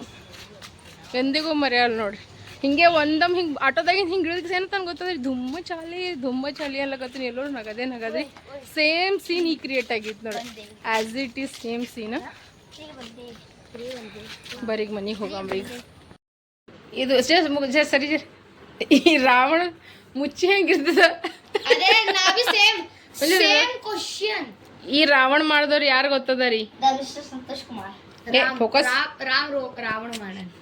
ಎಂದಿಗೂ ಮರೆಯಲ್ಲ ನೋಡ್ರಿ. ಹಿಂಗೆ ಒಂದಮ್ ಹಿಂಗೆ ಆಟೋದಾಗಿಂದ ಹಿಂಗೆ ಇಳಿದ ಏನಂತ ಗೊತ್ತದ್ರಿ ಧುಮ್ಮ ಚಾಲಿ ದುಮ್ಮ ಚಾಲಿ ಅಲ್ಲಕತ್ತೀನಿ ಎಲ್ಲರೂ ನಗದೆ ನಗದೆ ಸೇಮ್ ಸೀನ್ ಈ ಕ್ರಿಯೇಟ್ ಆಗಿತ್ತು ನೋಡಿ as it is same scene ಬರೀಗ ಮನೆಗೆ ಹೋಗಂಬ್ರಿ ಇದು ಮುಗ್- ಸರಿ ಜರ. ಈ ರಾವಣ ಮುಚ್ಚಿ ಹೆಂಗಿರ್ತದ? ಈ ರಾವಣ ಮಾಡಿದವ್ರು ಯಾರು ಗೊತ್ತದ ರೀ? ಸಂತೋಷ್ ಕುಮಾರ್. ಏ ಫೋಕಸ್ ರಾವಣ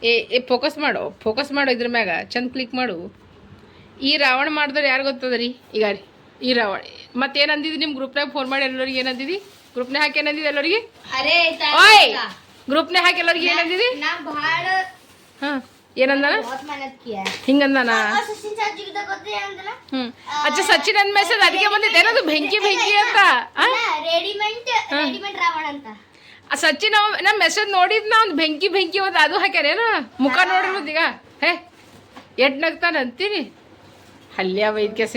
ಏ ಏ ಫೋಕಸ್ ಮಾಡು. ಫೋಕಸ್ ಮಾಡು ಇದ್ರ ಮ್ಯಾಗ. ಚಂದ ಕ್ಲಿಕ್ ಮಾಡು. ಈ ರಾವಣ ಮಾಡಿದವ್ರು ಯಾರು ಗೊತ್ತದ ರೀ? ಈಗ ರೀ ಈ ರಾವಣ. ಮತ್ತೇನು ಅಂದಿದ್ದು ನಿಮ್ಮ ಗ್ರೂಪ್ನಾಗ ಫೋನ್ ಮಾಡಿ ಎಲ್ಲರಿಗೆ ಏನಂದಿದಿ ಗ್ರೂಪ್ನಾಗ ಹಾಕಿ ಏನಂದಿದ್ದು ಎಲ್ಲರಿಗೆ? ಓಯ್! ಗ್ರೂಪ್ನೇ ಹಾಕಿ ಎಲ್ಲರಿಗೆ ಏನಂದಿರಿ ಹಾಂ ಏನಂದಾನ? ಹಿಂಗಂದಾನ? ಹ್ಮ್. ಅಚ್ಚ ಸಚಿನ್ ಅಂದ ಮೆಸೇಜ್ ಅದಕ್ಕೆ ಬಂದಿದೆ ಏನದು ಬೆಂಕಿ ಬೆಂಕಿ ಅಂತ? ಆ? ಸಚಿನ್ ಅವ ನಮ್ಮ ಮೆಸೇಜ್ ನೋಡಿದ್ ನಾ ಒಂದು ಬೆಂಕಿ ಬೆಂಕಿ ಹೋದ ಅದು ಹಾಕ್ಯಾರೇನ ಮುಖ ನೋಡ್ರಿ ಈಗ? ಹೇ ಎಡ್ ನಗ್ತಾನ ಅಂತೀನಿ? ಹಲ್ಯ ವೈದ್ಯಸ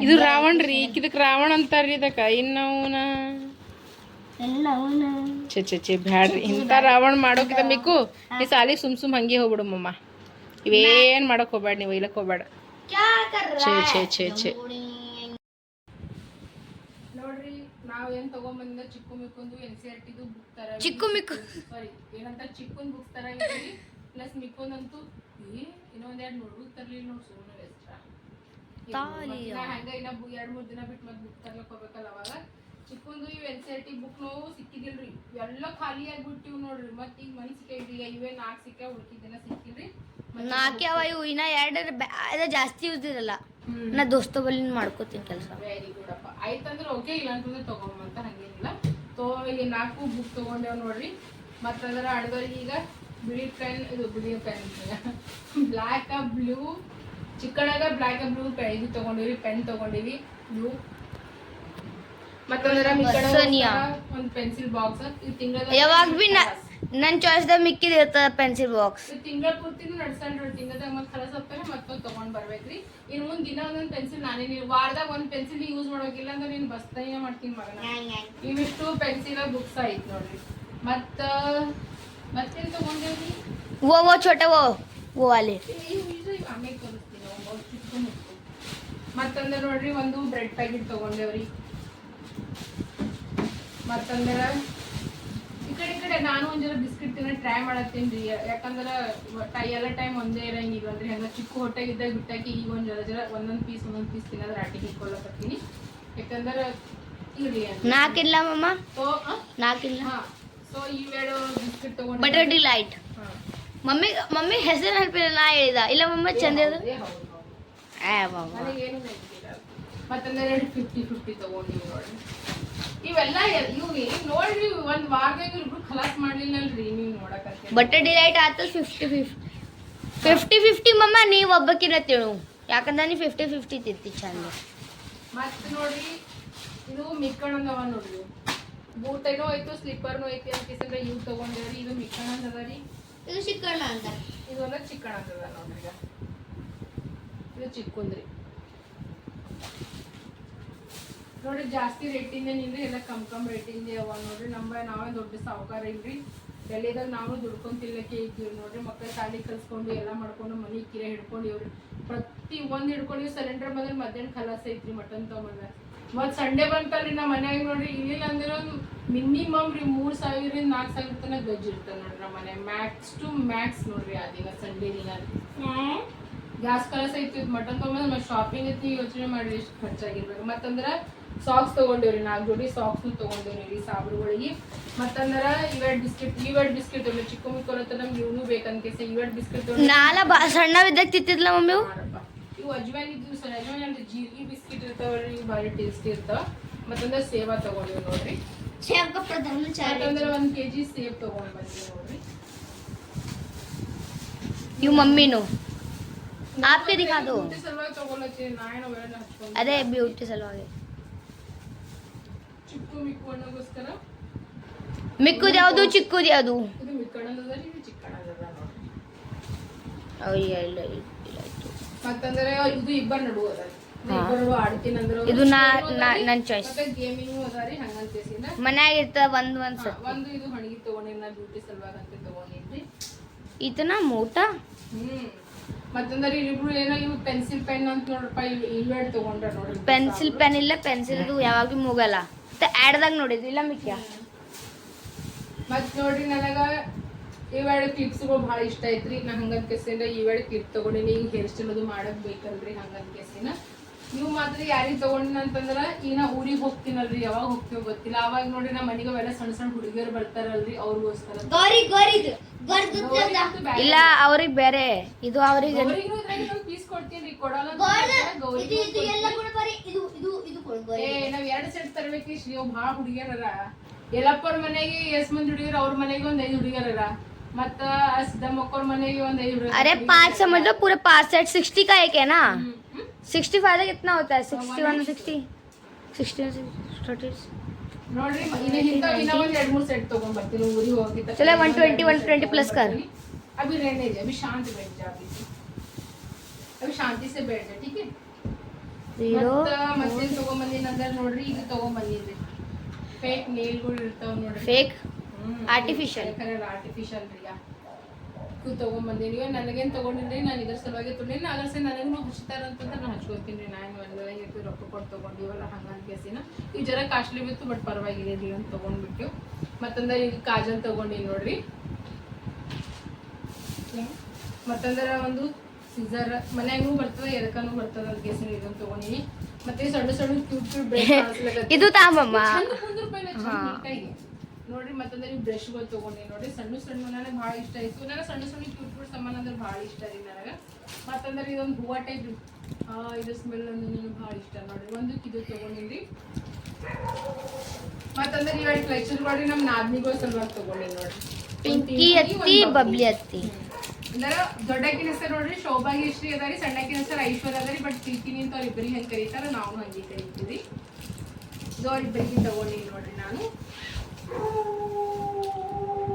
ಇದು ರಾವಣ ರೀ ಇದಕ್ಕೆ ರಾವಣ ಅಂತಾರ್ರಿ ಇದಕ್ಕ. ಇನ್ನವನ ಚೆ ಚೆ ಚೆ ಬ್ಯಾಡ್ರಿ. ಇಂಥ ರಾವಣ ಮಾಡೋಕ್ಕಿಂತ ಬೇಕು ನೀ ಸಾಲಿಗೆ ಸುಮ್ ಸುಮ್ ಹಂಗೆ ಹೋಗ್ಬಿಡು ಮಮ್ಮ. ಇವೇನು ಮಾಡೋಕೆ ಹೋಗ್ಬೇಡ ನೀವು ಇಲ್ಲಕ್ಕೆ ಹೋಗ್ಬೇಡ. ಛೇ ಛೇ ಛೇ ಛೇ. ನೋಡ್ರಿ ನಾವು ಏನು ತಗೊಂಬಂದ ಚಿಕ್ಕು ಮಿಕ್ಕುಂದು ಎನ್ ಸಿ ಆರ್ ಟಿದು ಬುಕ್ ತರ ಚಿಕ್ಕು ಮಿಕ್ಕು. ಸಾರಿ ಏನಂತ ಚಿಕ್ಕುನ್ ಬುಕ್ಸ್ ತರ ಇದ್ದೀವಿ ಪ್ಲಸ್ ಮಿಕ್ಕುಂದಂತೂ ಇನ್ನೊಂದೆರಡು ನೋಡ್ಬುಕ್ ತರಲಿಲ್ಲ ನೋಡಿ ಸುಮ್ಮನೆ ಎಷ್ಟ ಹಂಗೆ ಇನ್ನ ಎರಡು ಮೂರು ದಿನ ಬಿಟ್ಟು ಮತ್ತೆ ಬುಕ್ ತರ್ಲಕ್ಕೆ ಹೋಗಬೇಕಲ್ಲ ಅವಾಗ. ಚಿಕ್ಕಂದು ಇವ್ N C R T book ನಾವು ಸಿಕ್ಕಿದಿಲ್ರಿ. ಎಲ್ಲ ಖಾಲಿ ಆಗ್ಬಿಟ್ಟಿವ್ ನೋಡ್ರಿ. ಮತ್ ಈಗ ಮನಿ ಸಿಕ್ಕಿ ಇವೇ ನಾಲ್ಕು ಸಿಕ್ಕ ಉಳ್ಕಿದ್ದೆಲ್ಲ ಸಿಕ್ಕಿಲ್ರಿ. ನಾಲ್ಕೇ ಯಾವ ಇವು? ಇನ್ನ ಎರಡು ಅದು ಜಾಸ್ತಿ ಯೂಸ್ ಇರಲ್ಲ. ನಾ ದೋಸ್ತ ಬಲ್ಲಿ ಮಾಡ್ಕೋತೀನಿ ಕೆಲಸ. ವೆರಿ ಗುಡ್ ಅಪ್ಪ. ಆಯ್ತಂದ್ರೆ ಓಕೆ ಇಲ್ಲ ಅಂತಂದ್ರೆ ತಗೊಂಬಂತ ಹಂಗೇನಿಲ್ಲ. ತೋ ಈಗ ನಾಲ್ಕು ಬುಕ್ ತಗೊಂಡೇವ್ ನೋಡ್ರಿ. ಮತ್ತಂದ್ರೆ ಅಡ್ದವ್ರಿಗೆ ಈಗ ಬಿಳಿ ಪೆನ್ ಇದು ಬಿಳಿ ಪೆನ್ ಬ್ಲ್ಯಾಕ್ ಬ್ಲೂ ಚಿಕ್ಕಣಾಗ ಬ್ಲ್ಯಾಕ್ ಬ್ಲೂ ಪೆ ಇದು ತಗೊಂಡಿವಿ ಪೆನ್ ತಗೊಂಡಿವಿ. ಬ್ಲೂ ಮತ್ತೊಂದರ ಒಂದು ಪೆನ್ಸಿಲ್ ಬಾಕ್ಸ್. ಇದು ತಿಂಗಳ ಯಾವಾಗ ಬಿ ನನ್ನ ಚಾಯ್ಸ್ದಾಗ ಮಿಕ್ಕಿದಿರ್ತದ ಪೆನ್ಸಿಲ್ ಬಾಕ್ಸ್ ತಿಂಗಳ ಪೂರ್ತಿನೂ ನಡ್ಸಲ್ರಿ ತಿಂಗಳದಾಗ ಮತ್ತೆ ಕಲಸ ಹೋಗ್ತಾರೆ ಮತ್ತೊಂದು ತೊಗೊಂಡು ಬರ್ಬೇಕ್ರಿ. ಇನ್ನು ಮುಂದೆ ದಿನ ಒಂದೊಂದು ಪೆನ್ಸಿಲ್ ನಾನೇ ನೀವು ವಾರದಾಗ ಒಂದು ಪೆನ್ಸಿಲ್ ಯೂಸ್ ಮಾಡೋಕಿಲ್ಲ ಅಂದ್ರೆ ನೀನು ಬಸ್ತಾಗೆ ಮಾಡ್ತೀನಿ ಮಗನ. ಇವಿಷ್ಟು ಪೆನ್ಸಿಲ್ ಬುಕ್ಸ್ ಆಯ್ತು ನೋಡ್ರಿ. ಮತ್ತು ಮತ್ತೇನು ತಗೊಂಡೇವ್ರಿ? ಓ ಓ ಛೋಟ ಓ ಓ ಅಲ್ಲಿ. ಆಮೇಲೆ ಮತ್ತಂದ್ರೆ ನೋಡ್ರಿ ಒಂದು ಬ್ರೆಡ್ ಪ್ಯಾಕೆಟ್ ತೊಗೊಂಡೇವ್ರಿ. ಮತ್ತಂದ್ರ ಈ ಕಡೆ ಈ ಕಡೆ ನಾನು ಒಂದ್ ಜರ ಬಿಸ್ಕಿಟ್ ತಿನ್ನ ಟ್ರೈ ಮಾಡತ್ತೀನಿ ರೀ. ಯಾಕಂದ್ರೆ ಟೈ ಎಲ್ಲ ಟೈಮ್ ಒಂದೇ ಇರಂಗಿಲ್ಲ ಅಂದ್ರೆ ಹೆಂಗ ಚಿಕ್ಕ ಹೊಟ್ಟೆಗಿದ್ದಾಗ ಬಿಟ್ಟಾಕಿ ಈಗ ಒಂದ್ ಜರ ಜರ ಒಂದೊಂದು ಪೀಸ್ ಒಂದೊಂದು ಪೀಸ್ ತಿನ್ನೋದ್ರ ಆಟಿಗೆ ಇಟ್ಕೊಳಕತ್ತೀನಿ ಯಾಕಂದ್ರೆ ಇರ್ಲಿ ಅಂತ ನಾಲ್ಕಿಲ್ಲ ಮಮ್ಮ ಸೊ ನಾಲ್ಕಿಲ್ಲ ಹಾ. ಸೊ ಇವೆರಡು ಬಿಸ್ಕಿಟ್ ತಗೊಂಡು ಬಟರ್ ಡಿಲೈಟ್ ಮಮ್ಮಿ ಮಮ್ಮಿ ಹೆಸರು ನೆನಪಿಲ್ಲ ನಾ ಹೇಳಿದ. ಇಲ್ಲ ಮಮ್ಮ ಚಂದ ಇದು. ಏ ಮಮ್ಮ ನನಗೇನು ನೆನಪಿಲ್ಲ. ಮತ್ತಂದ್ರೆ ಎರಡು ಫಿಫ್ಟಿ ಫಿಫ್ಟಿ ತಗೊಂಡಿವಿ ನೋಡ್ರಿ ಇವೆಲ್ಲ ಇವು ಈಗ ನೋಡ್ರಿ ಒಂದ್ ವಾರದಾಗ ಇಬ್ರು ಖಲಾಸ್ ಮಾಡ್ಲಿಲ್ಲಲ್ರಿ ನೀವು ನೋಡಕತ್ತೀರಿ. ಬಟರ್ ಡಿಲೈಟ್ ಆತ ಫಿಫ್ಟಿ ಫಿಫ್ಟಿ ಫಿಫ್ಟಿ ಫಿಫ್ಟಿ ಮಮ್ಮ ನೀವು ಒಬ್ಬಕ್ಕಿರ ತಿಳು ಯಾಕಂದ್ರೆ ನೀ ಫಿಫ್ಟಿ ಫಿಫ್ಟಿ ತಿಂತಿ ಚಂದ. ಮತ್ತೆ ನೋಡ್ರಿ ಇದು ಮಿಕ್ಕಣಂಗವ ನೋಡ್ರಿ. ಬೂಟ್ ಏನೋ ಐತು ಸ್ಲಿಪ್ಪರ್ನು ಐತಿ ಅಂತ ಕಿಸಂದ್ರೆ ಇವ್ ತಗೊಂಡೇವ್ರಿ ಇದು ಮಿಕ್ಕಣಂದ್ ಅದ ರೀ. ಇದು ಚಿಕ್ಕಣ್ಣ ಅಂತ ಇದು ಒಂದ ಚಿಕ್ಕಣ್ಣ ಅದ ನೋಡ್ರಿ ಇದು ಚಿಕ್ಕುಂದ್ರಿ. ನೋಡ್ರಿ ಜಾಸ್ತಿ ರೇಟಿಂದ ನಿಂದ್ರಿ ಎಲ್ಲ ಕಮ್ ಕಮ್ ರೇಟಿಂದೇ ಅವ ನೋಡ್ರಿ. ನಮ್ಮ ನಾವೇ ದೊಡ್ಡ ಸಾವುಕಾರ ಇಲ್ರಿ. ಡೆಲ್ಲಿದಾಗ ನಾವು ದುಡ್ಕೊಂಡ್ ತಿನ್ಲಕ್ಕೆ ಇದ್ದೀವಿ ನೋಡ್ರಿ. ಮಕ್ಕಳ ಶಾಲಿ ಕಲ್ಸ್ಕೊಂಡು ಎಲ್ಲ ಮಾಡ್ಕೊಂಡು ಮನಿ ಕಿರೆ ಹಿಡ್ಕೊಂಡು ಇವ್ರಿ. ಪ್ರತಿ ಒಂದ್ ಹಿಡ್ಕೊಂಡು ಸಿಲಿಂಡರ್ ಬಂದ್ರೆ ಮಧ್ಯಾಹ್ನ ಖಲಾಸ್ ಐತ್ರಿ ಮಟನ್ ತೊಗೊಂಡ್ರೆ. ಮತ್ ಸಂಡೇ ಬಂತಲ್ರಿ ನಮ್ಮ ಮನ್ಯಾಗ ನೋಡ್ರಿ. ಇಲ್ಲಿಲ್ಲ ಅಂದ್ರೆ ಮಿನಿಮಮ್ ರೀ ಮೂರು ಸಾವಿರದಿಂದ ನಾಲ್ಕು ಸಾವಿರ ತನಕ ಗಜ್ಜಿ ಇರ್ತದೆ ನೋಡ್ರಿ ನಮ್ಮ ಮನೆ ಮ್ಯಾಕ್ಸ್ ಟು ಮ್ಯಾಕ್ಸ್ ನೋಡ್ರಿ ಆ ದಿನ ಸಂಡೇ ದಿನ. ಗ್ಯಾಸ್ ಕಲಸ ಐತಿ ಮಟನ್ ತೊಗೊಂಡ್ರೆ ಮತ್ತೆ ಶಾಪಿಂಗ್ ಐತಿ ಯೋಚನೆ ಮಾಡಿ ಎಷ್ಟು ಖರ್ಚಾಗಿರ್ಬೇಕು. ಮತ್ತಂದ್ರ ಸಾಕ್ಸ್ ತಗೊಂಡೇವ್ರಿ ನಾಲ್ಕು ಜೋಡಿ ಸಾಕ್ಸ್ ತಗೊಂಡೇವ್ರಿ ಸಾಬ್ರುಗಳಿಗೆ. ಮತ್ತಂದ್ರ ಇವೆರಡು ಬಿಸ್ಕೆಟ್ ಇವೆರಡು ಬಿಸ್ಕೆಟ್ ತಗೊಂಡು ಚಿಕ್ಕ ಮುಕ್ಕೋರತ್ತ ನಮ್ಗೆ ಇವನು ಬೇಕಂತ ಕೇಸ ಇವೆರಡು ಬಿಸ್ಕೆಟ್ ನಾಲ ಬಾ ಸಣ್ಣವಿದ್ದಾಗ ತಿಂತಿದ್ಲ ಮಮ್ಮಿ ಇವು? ಮಾಡಪ್ಪ ಇವು ಅಜ್ವಾನ್ ಇದ್ದು ಸರ್ ಅಜ್ವಾನ್ ಅಂದ್ರೆ ಜೀರಿಗೆ ಬಿಸ್ಕೆಟ್ ಇರ್ತಾವಲ್ರಿ ಇವು ಭಾರಿ ಟೇಸ್ಟಿ ಇರ್ತಾವ. ಮತ್ತಂದ್ರ ಸೇವಾ ತಗೊಂಡಿವಿ ನೋಡ್ರಿ. ಮತ್ತಂದ್ರ ಒಂದ್ ಕೆಜಿ ಸೇಬ್ ತಗೊಂಡ್ ಬಂದ್ವಿ ನೋಡ್ರಿ. ಇವು ಮಮ್ಮಿನು. ಆಪ್ಗೆ ದಿಖಾ ದೋ ಊಟ ಸಲುವಾಗಿ ತಗೊಳತ್ತೀನಿ ನಾಯನ ಅವೆಲ್ಲ ಹಚ್ಕೊಂಡು ಅದೇ ಬ್ಯೂಟಿ ಸಲುವಾಗಿ ಚಿಕ್ಕು ಮಿಕ್ಕು ಅನ್ನೋಗೋಸ್ಕರ? ಮಿಕ್ಕುದು ಯಾವುದು ಚಿಕ್ಕುದು ಯಾವುದು? ಇದು ಇದು ಚಿಕ್ಕಣದ ಅಯ್ಯ ಇಲ್ಲ ಇಲ್ಲ ಇಲ್ಲ ಇದು. ಮತ್ತಂದ್ರೆ ಇಬ್ಬರ ನಡುವ ನಾ- ನನ್ನ ಚಾಯ್ಸ್ ಮನ್ಯಾಗ ಇರ್ತದ ಒಂದ್ ಒಂದ್ ಒಂದು ಇದು ಹಣಗಿ ತಗೊಂಡಿನಿ ಬ್ಯೂಟಿ ಸಲುವಾಗಿ ಅಂತ ತಗೊಂಡಿದ್ರಿ ಈತನ ಮೂಟ? ಹ್ಮ್. ಮತ್ತಂದ್ರೆ ಇಬ್ರು ಏನೋ ಇವು ಪೆನ್ಸಿಲ್ ಪೆನ್ ಅಂತ ನೋಡ್ರಪ್ಪ ತಗೊಂಡ್ರ ನೋಡ್ರಿ. ಪೆನ್ಸಿಲ್ ಪೆನ್ ಇಲ್ಲ ಪೆನ್ಸಿಲ್ ಇದು ಯಾವಾಗ ಭೀ ಮುಗಲ್ಲ. ಮತ್ತೆ ಆಡ್ದಾಗ ನೋಡಿದ್ವಿ. ಇಲ್ಲ ಮಿಕ್ಯ ಮತ್ ನೋಡ್ರಿ ನನಗ ಇವೆರಡು ಕ್ಲಿಪ್ಸ್ಗಳು ಭಾಳ ಇಷ್ಟ ಐತ್ರಿ. ನಾ ಹಂಗಂತ ಈ ಇವೆರಡು ಕ್ಲಿಪ್ ತಗೊಂಡಿನಿ. ಈಗ ಹೇರ್ ಸ್ಟೈಲ್ ಅದು ಮಾಡಕ್ ಬೇಕಲ್ರಿ ಹಂಗಂತ ಕೇಸಿನ ನೀವು ಮಾತ್ರ ಯಾರಿಗೆ ತಗೊಂಡಿನ ಅಂತಂದ್ರೆ ಈಗ ನಾ ಊರಿಗೆ ಹೋಗ್ತೀನಲ್ರಿ. ಯಾವಾಗ ಹೋಗ್ತೀವಿ ಗೊತ್ತಿಲ್ಲ. ಅವಾಗ ನೋಡ್ರಿ ನಮ್ಮ ಮನೆಗೆ ಅವೆಲ್ಲ ಸಣ್ಣ ಸಣ್ಣ ಹುಡುಗಿಯರು ಬರ್ತಾರಲ್ರಿ. ಅವ್ರಿಗೋಸ್ಕರ. ಇಲ್ಲ ಅವ್ರಿಗೆ ಬೇರೆ ಇದು ಅವ್ರಿಗೆ ಪೀಸ್ ಕೊಡ್ತೀನಿ ಕೊಡಲ್ಲ ಅಂತ ಹೇಳ್ತಾರೆ, ಗೌರಿಗೂ ಏ ನಾವ್ ಎರಡ್ ಸೆಟ್ ತರ್ಬೇಕ್ರಿ ಶ್ರೀ ಅವ್ ಭಾಳ ಹುಡುಗಿಯರ ಎಲ್ಲಪ್ಪರ ಮನೆಗೆ ಎಸ್ ಮಂದಿ ಹುಡುಗಿಯರ್ ಅವ್ರ ಮನೆಗೆ ಒಂದ್ ಐದು ಹುಡುಗಿಯರ ಮತ್ತ ಸಿದ್ದಮ್ಮಕ್ಕವ್ರ ಮನೆಗೆ ಒಂದ್ ಐದು ಹುಡುಗಿಯರ್ अरे पाँच से मतलब पूरे पाँच सेट सिक्सटी का एक है ना सिक्सटी फाइव का कितना होता है sixty one sixty sixty thirty ನೋಡ್ರಿ ಇನ್ನ ಇಂಥ ಇನ್ನ ಒಂದ್ ಎರಡ್ ಮೂರ್ ಸೆಟ್ ತಗೊಂಡ್ ಬರ್ತೀನಿ ಊರಿಗೆ ಹೋಗಿ चलो 120 120 प्लस कर अभी रहने दे अभी शांत बैठ जा अभी अभी शांति से बैठ जा ठीक है जीरो ಮತ್ತ ಮತ್ತೇನ್ ತಗೊಂಬಂದಿನ ಅಂದ್ರೆ ನೋಡ್ರಿ ಇದು ತಗೊಂಬಂದಿದ್ರಿ ಫೇಕ್ ನೇಲ್ಗಳು ಇರ್ತಾವ ನೋಡ್ರಿ फेक Artificial. ಆರ್ಟಿಫಿಷಿಯಲ್ ರೀ ಇವು ತಗೊಂಬಂದಿನಿ. ಇವಾಗ ನನಗೇನ್ ತಗೊಂಡಿನ್ರಿ ನಾನು ಇದ್ರ ಸಲುವಾಗಿ ತೊಗೊಂಡಿನಿ. ಅದ್ರ ಸಲ ನನಗೂ ಹಚ್ತಾರ ಅಂತಂದ್ರೆ ನಾನು ಹಚ್ಕೊತೀನಿ ರೀ ನಾನು ಒಂದು ರೊಕ್ಕ ಕೊಟ್ಟು ತಗೊಂಡಿವಲ್ಲ ಹಂಗಂತ ಕೇಸಿನ. ಇವು ಜರ ಕಾಸ್ಟ್ಲಿ ಬಿತ್ತು ಬಟ್ ಪರವಾಗಿಲ್ಲ ರೀ ಅಂತ ತಗೊಂಡ್ಬಿಟ್ಟು. ಮತ್ತಂದ್ರೆ ಈಗ ಕಾಜಲ್ ತಗೊಂಡಿನಿ ನೋಡ್ರಿ. ಮತ್ತಂದ್ರೆ ಒಂದು ಸೀಸರ್ ಮನ್ಯಾಗೂ ಬರ್ತದ ಎದಕ್ಕೂ ಬರ್ತದ ಅಂತ ಕೇಸಿನ ಇದನ್ನು ತಗೊಂಡಿನಿ. ಮತ್ತೆ ಸಣ್ಣ ಸಣ್ಣ ಕ್ಯೂಟ್ ಕ್ಯೂಟ್ <laughs> ಇದು ತಾಂಬಮ್ಮ ನೋಡ್ರಿ ಮತ್ತಂದ್ರೆ ಬ್ರಷ್ಗಳು ತಗೊಂಡಿ ನೋಡ್ರಿ. ಸಣ್ಣ ಸಣ್ಣ ನನಗೆ ಭಾಳ ಇಷ್ಟ ಆಯ್ತು. ನನಗೆ ಸಣ್ಣ ಸಣ್ಣ ಕ್ಯೂಟ್ ಕ್ಯೂಟ್ ಸಾಮಾನು ಅಂದ್ರೆ ಭಾಳ ಇಷ್ಟ ರೀ ನನಗೆ. ಮತ್ತಂದ್ರೆ ಇದೊಂದು ಹೂವ ಟೈಪ್ ಆ ಇದು ಸ್ಮೆಲ್ ಅಂದ್ರೆ ನನಗೆ ಭಾಳ ಇಷ್ಟ ನೋಡ್ರಿ. ಒಂದು ಇದು ತೊಗೊಂಡಿನಿ ಮತ್ತಂದ್ರೆ ಇವಾಗ ಕ್ಲಚರ್ ಮಾಡಿ ನಮ್ಮ ನಾದ್ನಿಗೋ ಸಲುವಾಗಿ ತೊಗೊಂಡಿನಿ ನೋಡ್ರಿ. ಪಿಂಕಿ ಅತ್ತಿ ಬಬ್ಲಿ ಅತ್ತಿ. ಅಂದ್ರೆ ದೊಡ್ಡಕಿನ ಹೆಸರು ನೋಡ್ರಿ ಶೋಭಾಗ್ಯಶ್ರೀ ಅದಾರಿ ಸಣ್ಣಕಿನ ಹೆಸರು ಐಶ್ವರ್ಯ ಅದಾರಿ ಬಟ್ ಪ್ರೀತಿ ನಿಂತ ಅವ್ರಿಬ್ಬರಿಗೆ ಹೆಂಗ್ ಕರೀತಾರ ನಾವು ಹಂಗೆ ಕರಿತೀವಿ. ಇದು ಅವ್ರಿಬ್ಬರಿಗೆ ತಗೊಂಡಿನಿ ನೋಡ್ರಿ ನಾನು.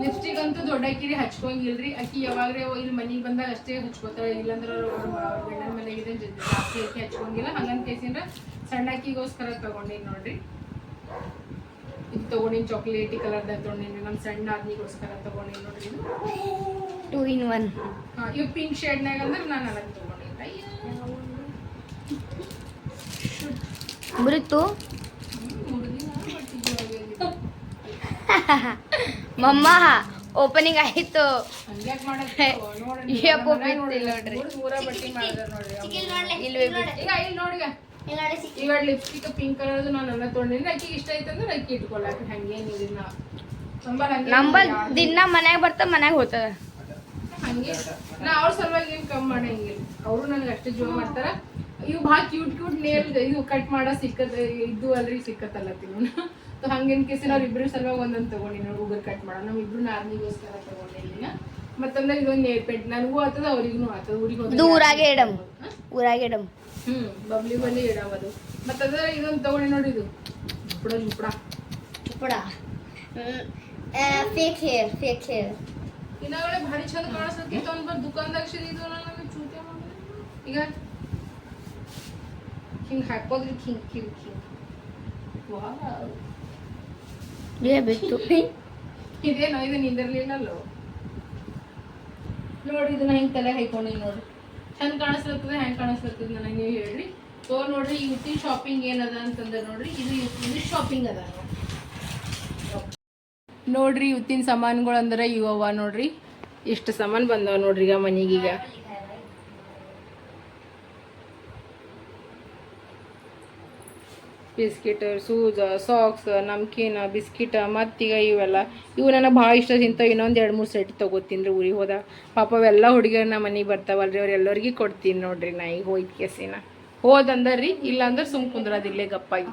ಲಿಪ್ಸ್ಟಿಕ್ ಅಂತೂ ದೊಡ್ಡಕ್ಕಿರಿ ಹಚ್ಕೊಂಗಿಲ್ರಿ ಅಕ್ಕಿ ಯಾವಾಗ್ರೆ ಇಲ್ಲಿ ಮನೆಗೆ ಬಂದಾಗ ಅಷ್ಟೇ ಹಚ್ಕೋತಾಳೆ ಇಲ್ಲಾಂದ್ರೆ ಗಂಡನ ಮನೆಗೆ ಜಾಸ್ತಿ ಅಕ್ಕಿ ಹಚ್ಕೊಂಗಿಲ್ಲ ಹಂಗಂತ ಸಣ್ಣ ಅಕ್ಕಿಗೋಸ್ಕರ ತಗೊಂಡಿನಿ ನೋಡ್ರಿ. ಇದು ತಗೊಂಡಿನಿ ಚಾಕ್ಲೇಟಿ ಕಲರ್ದಾಗ ತಗೊಂಡಿನಿ. ನಮ್ಮ ಸಣ್ಣ ಅದ್ನಿಗೋಸ್ಕರ ತಗೊಂಡಿನಿ ನೋಡ್ರಿ ಟೂ ಇನ್ ಒನ್ ಹಾಂ ಇವ್ ಪಿಂಕ್ ಶೇಡ್ನಾಗ ಅಂದ್ರೆ ನಾನು ಅದನ್ನ ತಗೊಂಡಿಲ್ಲ. ಮುರಿತು. ಮಮ್ಮ ಓಪನಿಂಗ್ ಆಯ್ತು. ನೋಡ್ರಿ. ಇಲ್ವೇ ಇವಾಗ ಲಿಪ್ಸ್ಟಿಕ್ ಪಿಂಕ್ ಕಲರ್ದು ನಾನು ಎಲ್ಲ ತೊಗೊಂಡಿನಿ. ಅಕ್ಕಿಗೆ ಇಷ್ಟ ಅಂದ್ರೆ ಅಕ್ಕಿ ಇಟ್ಕೊಳಕ್. ಹಂಗೇನಿಲ್ಲ ನಂಬಲ್ ದಿನ ಮನ್ಯಾಗ ಬರ್ತಾ ಮನ್ಯಾಗ ಹೋಗ್ತದ. ಹಂಗೆ. ನಾ ಅವ್ರ ಸಲುವಾಗಿ ಏನ್ ಕಮ್ಮಿ ಮಾಡಂಗಿಲ್ಲ. ಅವರು ನನಗೆ ಅಷ್ಟೇ ಜೋ ಮಾಡ್ತಾರ. ಇವು ಭಾಳ ಕ್ಯೂಟ್ ಕ್ಯೂಟ್ ನೇಲ್ ಇದು ಕಟ್ ಮಾಡೋ ಸಿಕ್ಕದ ಇದ್ದು ಅಲ್ರಿ ಸಿಕ್ಕತ್ತಲ್ಲ ತಿನ್ನು ಸೊ ಹಂಗೇನ್ ಕೇಸಿ ನಾವು ಇಬ್ರು ಸಲುವಾಗಿ ಒಂದೊಂದು ತಗೊಂಡಿ ನೋಡಿ ಉಗುರ್ ಕಟ್ ಮಾಡೋಣ ನಾವ್ ಇಬ್ರು ನಾರ್ನಿಗೋಸ್ಕರ ತಗೊಂಡಿಲ್ಲ ಮತ್ತಂದ್ರೆ ಇದೊಂದು ನೇರ್ ಪೆಟ್ ನನಗೂ ಆತದ ಅವ್ರಿಗೂ ಆತದ. ಊರಿಗೆ ಊರಾಗೆ ಇಡಮ್ ಊರಾಗೆ ಇಡಮ್ ಹ್ಮ್ ಬಬ್ಲಿ ಬಲ್ಲಿ ಅದು. ಮತ್ತಂದ್ರೆ ಇದೊಂದು ತಗೊಂಡಿ ನೋಡಿ ಇದು. ಚುಪ್ಪಡ ಚುಪ್ಪಡ. ಚುಪ್ಪಡ. ಫೇಕ್ ಹೇರ್ ಫೇಕ್ ಹೇರ್ ಇನ್ನಾಗಲೇ ಭಾರಿ ಚಂದ ಕಾಣಿಸ್ತೈತಿ ಅವ್ನು ಬಂದು ದುಕಾನ್ದಾಗ ಇದು ನನಗೆ ಚೂತೆ ಈಗ ಹಿಂಗೆ ಹಾಕೋದ್ರಿ ಹಿಂಗೆ ಹಿಂಗೆ ಹಿಂಗೆ ವಾವ್. ಏ ಬಿತ್ತು ಇದೇನೋ ಇದು ನಿಂದಿರ್ಲಿಲ್ಲಲ್ಲೋ? ನೋಡಿ, ಇದನ್ನ ಹೆಂಗ್ ತಲೆ ಹೈಕೊಂಡಿ ನೋಡ್ರಿ ಚಂದ ಕಾಣಿಸ್ಲತ್ತದ, ಹೆಂಗ್ ಕಾಣಿಸ್ಲತ್ತದ ನನಗೆ ನೀವು ಹೇಳ್ರಿ. ಸೊ ನೋಡ್ರಿ ಇವತ್ತಿನ ಶಾಪಿಂಗ್ ಏನದ ಅಂತಂದ್ರೆ ನೋಡ್ರಿ, ಇದು ಇವತ್ತಿನ ಶಾಪಿಂಗ್ ಅದ ನೋಡ್ರಿ. ಇವತ್ತಿನ ಸಾಮಾನುಗಳು ಅಂದ್ರೆ ಇವವ ನೋಡ್ರಿ. ಇಷ್ಟು ಸಾಮಾನು ಬಂದವ ನೋಡ್ರಿ ಈಗ ಮನೆಗೀಗ. ಬಿಸ್ಕಿಟ್ ಸೂಜ ಸಾಕ್ಸ್, ನಮ್ಕೀನ, ಬಿಸ್ಕಿಟ, ಮತ್ತೀಗ ಇವೆಲ್ಲ. ಇವು ನನಗೆ ಭಾಳ ಇಷ್ಟ ತಿಂತಾವ. ಇನ್ನೊಂದು ಎರಡು ಮೂರು ಸೆಟ್ ತೊಗೋತೀನಿ ರೀ ಊರಿಗೆ ಹೋದ ಪಾಪ ಅವೆಲ್ಲ ಹುಡುಗಿಯರು ನಮ್ಮ ಮನೆಗೆ ಬರ್ತಾವಲ್ರಿ, ಅವ್ರು ಎಲ್ಲರಿಗೂ ಕೊಡ್ತೀನಿ ನೋಡ್ರಿ ನಾ ಈಗ ಹೋಯ್ತು ಕೆಸಿನ. ಹೋದಂದ್ರಿ ಇಲ್ಲಾಂದ್ರೆ ಸುಮ್ ಕುಂದ್ರದಿಲ್ಲೇ ಗಪ್ಪಾಗಿ.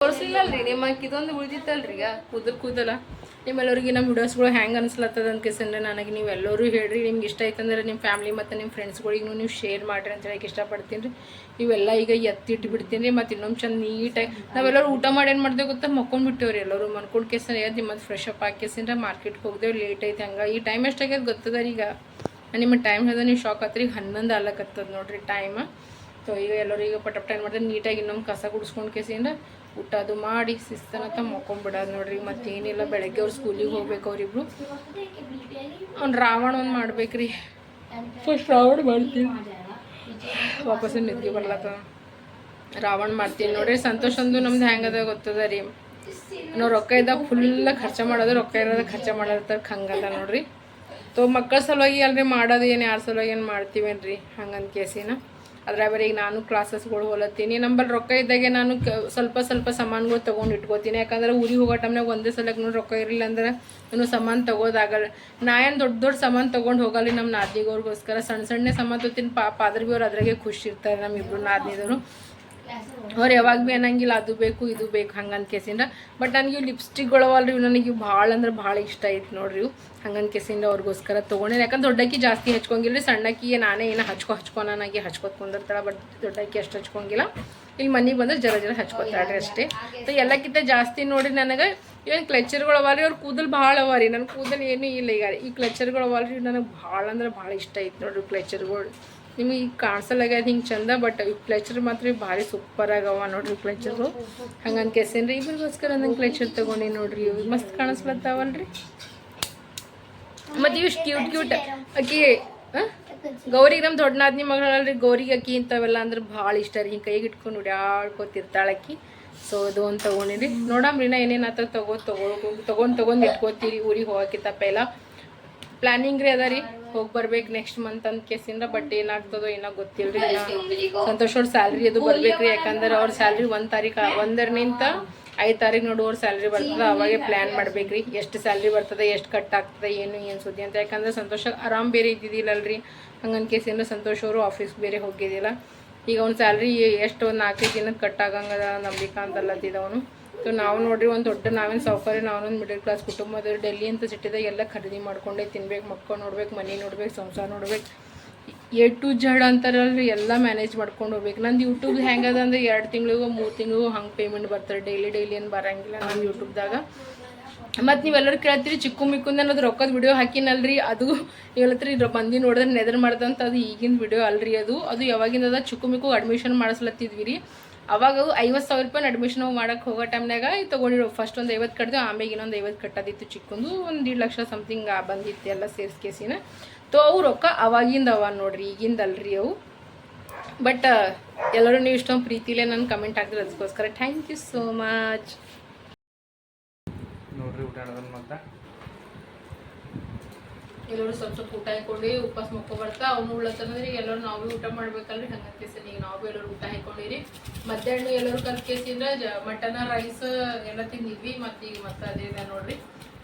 ತೋರಿಸಿಲ್ಲಲ್ರಿ ನಿಮ್ಮ ಇದೊಂದು ಉಳಿದಿತ್ತಲ್ರಿ ಈಗ? ಕೂದಲು ಕೂದಲ ನಿಮ್ಮೆಲ್ಲರಿಗೆ ನಮ್ಮ ವಿಡಿಯೋಸ್ಗಳು ಹೆಂಗೆ ಅನ್ಸ್ಲತ್ತದ ಅಂತ ಕೇಸಂದ್ರೆ ನನಗೆ ನೀವು ಎಲ್ಲರೂ ಹೇಳ್ರಿ. ನಿಮ್ಗೆ ಇಷ್ಟ ಆಯ್ತಂದ್ರೆ ನಿಮ್ಮ ಫ್ಯಾಮ್ಲಿ ಮತ್ತು ನಿಮ್ಮ ಫ್ರೆಂಡ್ಸ್ಗಳಿಗೂ ನೀವು ಶೇರ್ ಮಾಡಿರಿ ಅಂತ ಹೇಳಕ್ಕೆ ಇಷ್ಟಪಡ್ತೀನಿ ರೀ. ಇವೆಲ್ಲ ಈಗ ಎತ್ತಿಟ್ಟು ಬಿಡ್ತೀನಿ ರೀ. ಮತ್ತು ಇನ್ನೊಂದು ಚಂದ ನೀಟಾಗಿ ನಾವೆಲ್ಲರೂ ಊಟ ಮಾಡಿ ಏನು ಮಾಡ್ದೇವು ಗೊತ್ತಾ? ಮಕ್ಕೊಂಡು ಬಿಟ್ಟೇವ್ರಿ ಎಲ್ಲರೂ. ಮನ್ಕೊಂಡು ಕೇಸನ್ ಎದ್ದು ಮತ್ತು ಫ್ರೆಶ್ ಅಪ್ ಕೇಸಿಂದ್ರೆ ಮಾರ್ಕೆಟ್ಗೆ ಹೋಗ್ದೇವೆ ಲೇಟ್ ಐತೆ ಹಂಗೆ ಈ ಟೈಮ್ ಎಷ್ಟಾಗ್ಯದ ಗೊತ್ತದ ರೀ ಈಗ? ನಿಮ್ಮ ಟೈಮ್ ಅದ ನೀವು ಶಾಕ್ ಆತ್ರಿ. ಹನ್ನೊಂದು ಅಲ್ಲಕತ್ತದ ನೋಡ್ರಿ ಟೈಮ್ ಸೊ ಈಗ ಎಲ್ಲರೂ ಈಗ ಪಟಪಟ ಏನು ಮಾಡಿದ್ರೆ ನೀಟಾಗಿ ಇನ್ನೊಂದು ಕಸ ಗುಡಿಸ್ಕೊಂಡು ಕೇಸಿಂದ ಊಟ ಅದು ಮಾಡಿ ಶಿಸ್ತನತ್ತ ಮಕ್ಕೊಂಬಿಡೋದು ನೋಡ್ರಿ. ಮತ್ತೇನಿಲ್ಲ ಬೆಳಗ್ಗೆ ಅವ್ರು ಸ್ಕೂಲಿಗೆ ಹೋಗ್ಬೇಕು ಅವ್ರಿಬ್ರು. ಅವ್ನು ರಾವಣ ಒಂದು ಮಾಡ್ಬೇಕ್ರಿ. ಫಸ್ಟ್ ರಾವಣ ಮಾಡ್ತೀನಿ. ವಾಪಸ್ ನಿದ್ದೆ ಬರ್ಲತ್ತ. ರಾವಣ ಮಾಡ್ತೀನಿ ನೋಡ್ರಿ. ಸಂತೋಷ ಅಂದು ನಮ್ದು ಹೆಂಗದ ಗೊತ್ತದ ರೀ. ನಾವು ರೊಕ್ಕ ಇದ್ದಾಗ ಫುಲ್ ಖರ್ಚ ಮಾಡೋದು, ರೊಕ್ಕ ಇರೋದ ಖರ್ಚು ಮಾಡೋದ್ರ ಹಂಗದ ನೋಡ್ರಿ. ತೋ ಮಕ್ಕಳ ಸಲುವಾಗಿ ಅಲ್ರಿ ಮಾಡೋದು ಏನು, ಯಾರ ಸಲುವಾಗಿ ಏನು ಮಾಡ್ತೀವೇನ್ರಿ? ಹಂಗಂತ ಕೇಸಿನ. ಅದ್ರಾಗ ಬರೀ ಈಗ ನಾನು ಕ್ಲಾಸಸ್ಗಳು ಹೋಲತ್ತೀನಿ. ನಂಬಲ್ಲಿ ರೊಕ್ಕ ಇದ್ದಾಗೆ ನಾನು ಸ್ವಲ್ಪ ಸ್ವಲ್ಪ ಸಾಮಾನುಗಳು ತೊಗೊಂಡು ಇಟ್ಕೋತೀನಿ. ಯಾಕಂದ್ರೆ ಊರಿಗೆ ಹೋಗೋ ಟೈಮ್ನಾಗ ಒಂದೇ ಸಲಕ್ಕೆ ನೋಡಿ ರೊಕ್ಕ ಇರಲಿಲ್ಲ ಅಂದ್ರೆ ನಾನು ಸಾಮಾನು ತೊಗೋದಾಗಲ್ಲ. ನಾ ಏನು ದೊಡ್ಡ ದೊಡ್ಡ ಸಾಮಾನು ತೊಗೊಂಡು ಹೋಗಲ್ಲ ನಮ್ಮ ನಾದಿಗೋರ್ಗೋಸ್ಕರ ಸಣ್ಣ ಸಣ್ಣ ಸಾಮಾನು ತೊತೀನಿ ಪಾಪ ಆದ್ರೆ ಭೀ ಅವ್ರು ಅದ್ರಾಗೆ ಖುಷಿ ಇರ್ತಾರೆ ನಮ್ಮಿಬ್ರು ನಾದಿದವರು ಅವ್ರು ಯಾವಾಗ ಭೀ ಅನ್ನಂಗಿಲ್ಲ ಅದು ಬೇಕು ಇದು ಬೇಕು ಹಂಗಂತ ಕೇಸಿಂದ. ಬಟ್ ನನಗೆ ಇವು ರೀ ಇವು ನನಗೆ ಇವು ಭಾಳ ಅಂದ್ರೆ ಭಾಳ ಇಷ್ಟ ಆಯ್ತು ನೋಡ್ರಿ ಇವು. ಹಂಗಂತ ಕೇಸಿಂದ ಅವ್ರಿಗೋಸ್ಕರ ತೊಗೊಂಡೆ ಯಾಕಂದ್ರೆ ದೊಡ್ಡಕ್ಕಿ ಜಾಸ್ತಿ ಹಚ್ಕೊಂಗಿಲ್ಲ ರೀ ಸಣ್ಣಕ್ಕಿಗೆ ನಾನೇ ಏನೋ ಹಚ್ಕೊ ಹಚ್ಕೊನಾಗಿ ಹಚ್ಕೊತ್ ಕುಂದಿರ್ತಾಳೆ ಬಟ್ ದೊಡ್ಡಕ್ಕಿ ಅಷ್ಟು ಹಚ್ಕೊಂಗಿಲ್ಲ ಇಲ್ಲಿ ಮನೆಗೆ ಬಂದ್ರೆ ಜರ ಜರ ಹಚ್ಕೊತಾಳ್ರಿ ಅಷ್ಟೇ. ಸೊ ಎಲ್ಲಕ್ಕಿಂತ ಜಾಸ್ತಿ ನೋಡಿ ನನಗೆ ಏನು ಕ್ಲಚರ್ಗಳು ಅವ ರೀ ಅವ್ರ ಕೂದಲು ಭಾಳ ಅವ ರೀ ನನ್ನ ಕೂದಲು ಏನೂ ಇಲ್ಲ ಈಗ. ಈ ಕ್ಲಚರ್ಗಳು ಅವ ರೀ ನನಗೆ ಭಾಳ ಅಂದ್ರೆ ಭಾಳ ಇಷ್ಟ ಆಯ್ತು ನೋಡ್ರಿ ಕ್ಲೆಚರ್ಗಳು ನಿಮಗೆ ಈಗ ಕಾಣಿಸಲಾಗ್ಯದ ಹಿಂಗೆ ಚಂದ ಬಟ್ ಈ ಕ್ಲಚರ್ ಮಾತ್ರ ಭಾರಿ ಸೂಪರ್ ಆಗವ ನೋಡ್ರಿ ಕ್ಲೆಚರ್ಗಳು ಹಂಗಂತ ಕೆಸೇನ್ರಿ ಇಬ್ಬರಿಗೋಸ್ಕರ ನಂಗೆ ಕ್ಲಚರ್ ತೊಗೊಂಡಿ ನೋಡ್ರಿ. ಮಸ್ತ್ ಕಾಣಿಸ್ಲತ್ತಾವಲ್ರಿ? ಮತ್ತು ಇಷ್ಟು ಕ್ಯೂಟ್ ಕ್ಯೂಟ್ ಅಕ್ಕಿ? ಗೌರಿಗೆ ನಮ್ಮ ದೊಡ್ಡ ನಾದ್ನಿ ಮಗಳಲ್ರಿ ಗೌರಿಗೆ ಅಕ್ಕಿ ಇಂಥವೆಲ್ಲ ಅಂದ್ರೆ ಭಾಳ ಇಷ್ಟ ರೀ. ಹಿಂಗೆ ಕೈಗೆ ಇಟ್ಕೊಂಡು ಉಡ್ಯಾಡ್ಕೋತಿರ್ತಾಳೆ ಅಕ್ಕಿ ಸೊ ಅದು ಒಂದು ತೊಗೊಂಡಿರಿ ನೋಡಮ್ರಿ ನಾ ಏನೇನು ಆತ ತಗೋ ತಗೋ, ತೊಗೊಂಡು ತೊಗೊಂಡು ಇಟ್ಕೋತೀರಿ ಊರಿಗೆ ಹೋಗಕ್ಕಿಂತ ಪೈಲ. ಪ್ಲಾನಿಂಗ್ ರೀ ಅದ ರೀ. ಹೋಗಿ ಬರ್ಬೇಕು ನೆಕ್ಸ್ಟ್ ಮಂತ್ ಅಂತ ಕೇಸಿಂದ ಬಟ್ ಏನಾಗ್ತದೋ ಏನೋ ಗೊತ್ತಿಲ್ರಿ ಸಂತೋಷ್ ಅವ್ರ ಸ್ಯಾಲ್ರಿ ಅದು ಬರ್ಬೇಕ್ರಿ ಯಾಕಂದ್ರೆ ಅವ್ರ ಸ್ಯಾಲ್ರಿ ಒಂದ್ ತಾರೀಕು ಒಂದರ್ನಿಂತ ಐದು ತಾರೀಕು ನೋಡು ಅವ್ರ ಸ್ಯಾಲ್ರಿ ಬರ್ತದೆ, ಅವಾಗೆ ಪ್ಲ್ಯಾನ್ ಮಾಡ್ಬೇಕ್ರಿ ಎಷ್ಟು ಸ್ಯಾಲ್ರಿ ಬರ್ತದೆ, ಎಷ್ಟು ಕಟ್ ಆಗ್ತದೆ, ಏನು ಏನು ಸುದ್ದಿ ಅಂತ. ಯಾಕಂದ್ರೆ ಸಂತೋಷ ಆರಾಮ್ ಬೇರೆ ಇದ್ದಿದ್ದಿಲ್ಲಲ್ರಿ. ಹಂಗನ್ ಕೇಸಿಂದ ಸಂತೋಷ್ ಅವರು ಆಫೀಸ್ ಬೇರೆ ಹೋಗಿದ್ದಿಲ್ಲ. ಈಗ ಅವ್ನ ಸ್ಯಾಲ್ರಿ ಎಷ್ಟು ಒಂದು ನಾಲ್ಕೈದು ದಿನದ ಕಟ್ ಆಗಂಗದ ನಂಬಿಕೆ ಅಂತಲ್ಲತ್ತಿದ ಅವನು. ಸೊ ನಾವು ನೋಡ್ರಿ, ಒಂದು ದೊಡ್ಡ ನಾವೇನು ಸೌಕರ್ಯ ನಾವೊಂದು ಮಿಡಲ್ ಕ್ಲಾಸ್ ಕುಟುಂಬದ ಡೆಲ್ಲಿ ಅಂತ ಸಿಟಿದಾಗ ಎಲ್ಲ ಖರೀದಿ ಮಾಡ್ಕೊಂಡೆ ತಿನ್ಬೇಕು, ಮಕ್ಕಳು ನೋಡ್ಬೇಕು, ಮನೆ ನೋಡ್ಬೇಕು, ಸಂಸಾರ ನೋಡ್ಬೇಕು. ಎ ಟು ಜಡ್ ಅಂತಾರಲ್ರಿ, ಎಲ್ಲ ಮ್ಯಾನೇಜ್ ಮಾಡ್ಕೊಂಡು ಹೋಗ್ಬೇಕು. ನಂದು ಯೂಟ್ಯೂಬ್ ಹೆಂಗದ ಅಂದ್ರೆ ಎರಡು ತಿಂಗಳಿಗೂ, ಮೂರು ತಿಂಗಳಿಗೂ ಹಂಗೆ ಪೇಮೆಂಟ್ ಬರ್ತಾರೆ. ಡೈಲಿ ಡೈಲಿ ಏನು ಬರಂಗಿಲ್ಲ ನಮ್ಮ ಯೂಟ್ಯೂಬ್ದಾಗ ಮತ್ತು ನೀವೆಲ್ಲರೂ ಕೇಳ್ತೀರಿ, ಚಿಕ್ಕು ಮಿಕ್ಕುಂದ ಅನ್ನೋದು ರೊಕ್ಕದ ವಿಡಿಯೋ ಹಾಕಿನಲ್ರಿ. ಅದು ಹೇಳತ್ರಿ ಮಂದಿ ನೋಡಿದ್ರೆ ನೆದರ್ ಮಾಡ್ದಂತ ಅದು ಈಗಿನ ವಿಡಿಯೋ ಅಲ್ರಿ ಅದು. ಅದು ಯಾವಾಗಿಂದ ಚಿಕ್ಕು ಮಿಕ್ಕು ಅಡ್ಮಿಷನ್ ಮಾಡಿಸ್ಲತ್ತಿದ್ವಿ ರೀ ಅವಾಗ ಐವತ್ತು ಸಾವಿರ ರೂಪಾಯಿ ಅಡ್ಮಿಷನ್ ಮಾಡಕ್ಕೆ ಹೋಗೋ ಟೈಮ್ನಾಗ ತೊಗೊಂಡಿರೋ ಫಸ್ಟ್ ಒಂದು ಐವತ್ತು ಕಟ್ಟಿದ್ವಿ ಆಮೇಲೆ ಇನ್ನೊಂದು ಐವತ್ತು ಕಟ್ಟೋದಿತ್ತು ಚಿಕ್ಕಂದು, ಒಂದು ದೀಡ್ ಲಕ್ಷ ಸಮಥಿಂಗ್ ಬಂದಿತ್ತು ಎಲ್ಲ ಸೇರ್ಸ್ ಕೇಸಿನ. ತೋ ಅವು ರೊಕ್ಕ ಅವಾಗಿಂದ ಅವ ನೋಡ್ರಿ, ಈಗಿಂದಲ್ರಿ ಅವು. ಬಟ್ ಎಲ್ಲರೂ ನೀವು ಇಷ್ಟೊಂದು ಪ್ರೀತಿಲೇ ನನ್ನ ಕಮೆಂಟ್ ಹಾಕಿದ್ರೆ ಅದಕ್ಕೋಸ್ಕರ ಥ್ಯಾಂಕ್ ಯು ಸೋ ಮಚ್ ನೋಡ್ರಿ ಊಟ ಎಲ್ಲರೂ ಸ್ವಲ್ಪ ಸ್ವಲ್ಪ ಊಟ ಹಾಕೊಂಡು ಉಪವಾಸ ಮಕ್ಕೊ ಬರ್ತಾ ಅವ್ನು ಉಳ್ಳತ್ತಂದ್ರೆ ಎಲ್ಲರೂ ನಾವು ಊಟ ಮಾಡ್ಬೇಕಲ್ರಿ? ಹಂಗಂತ ಸರ್ ಈಗ ನಾವು ಎಲ್ಲರೂ ಊಟ ಹಾಕೊಂಡಿರಿ. ಮಧ್ಯಾಹ್ನ ಎಲ್ಲರೂ ಕಲ್ ಕೇಸಿಂದ ಜ, ಮಟನ ರೈಸ್ ಎಲ್ಲ ತಿಂದಿದ್ವಿ. ಮತ್ತು ಈಗ ಮತ್ತೆ ಅದೇ ಇದೆ ನೋಡ್ರಿ.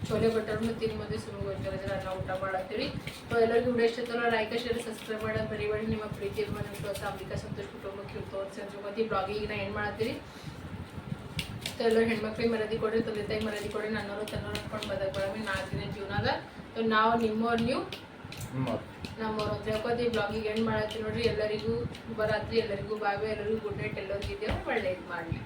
ಚೋಲೆ ಬಟರ್ನು ತಿನ್ ಮತ್ತೆ ಸುಮ್ಮನೆ ಗೊತ್ತಿಲ್ಲ ಜರ ನಾವು ಊಟ ಮಾಡತ್ತೀವಿ ಸೊ, ಎಲ್ಲರಿಗೂ ವಿಡಿಯೋ ಇಷ್ಟ ಲೈಕ್ ಶೇರ್ ಸಬ್ಸ್ಕ್ರೈಬ್ ಮಾಡೋದು ಬರೀಬೇಡಿ ನಿಮ್ಮ ಪ್ರೀತಿ ಮನೆ ಅಂಬಿಕಾ ಸಂತೋಷ್ ಕುಟುಂಬಕ್ಕೆ ತೋರಿಸಿ ಅಂತ ಮತ್ತೆ ಬ್ಲಾಗಿಗೆ ನಾ ಏನು ಮಾಡ್ತೀರಿ ಸೊ ಎಲ್ಲರೂ ಹೆಣ್ಮಕ್ಳಿಗೆ ಮರದಿ ಕೊಡ್ರಿ, ತಂದೆ ತಾಯಿ ಮರದಿ ಕೊಡ್ರಿ ನನ್ನವರು ತನ್ನೋರು ಅನ್ಕೊಂಡು ಬದಕ್ ಬರಮಿ. ನಾಲ್ಕು ದಿನ ಜೀವನದ ಸೊ ನಾವು ನಿಮ್ಮವ್ರು ನೀವು ನಮ್ಮವ್ರು ಅಂತ ಹೇಳ್ಕೊತಿ ಬ್ಲಾಗಿಗೆ ಎಂಡ್ ಮಾಡತ್ತೀವಿ ನೋಡ್ರಿ. ಎಲ್ಲರಿಗೂ ಬರಾತ್ರಿ ಎಲ್ಲರಿಗೂ ಬಾವಿ ಎಲ್ಲರಿಗೂ ಗುಡ್ ನೈಟ್ ಎಲ್ಲರಿಗೂ ಇದೆಯೋ ಒಳ್ಳೆ ಇದು ಮಾಡಲಿ.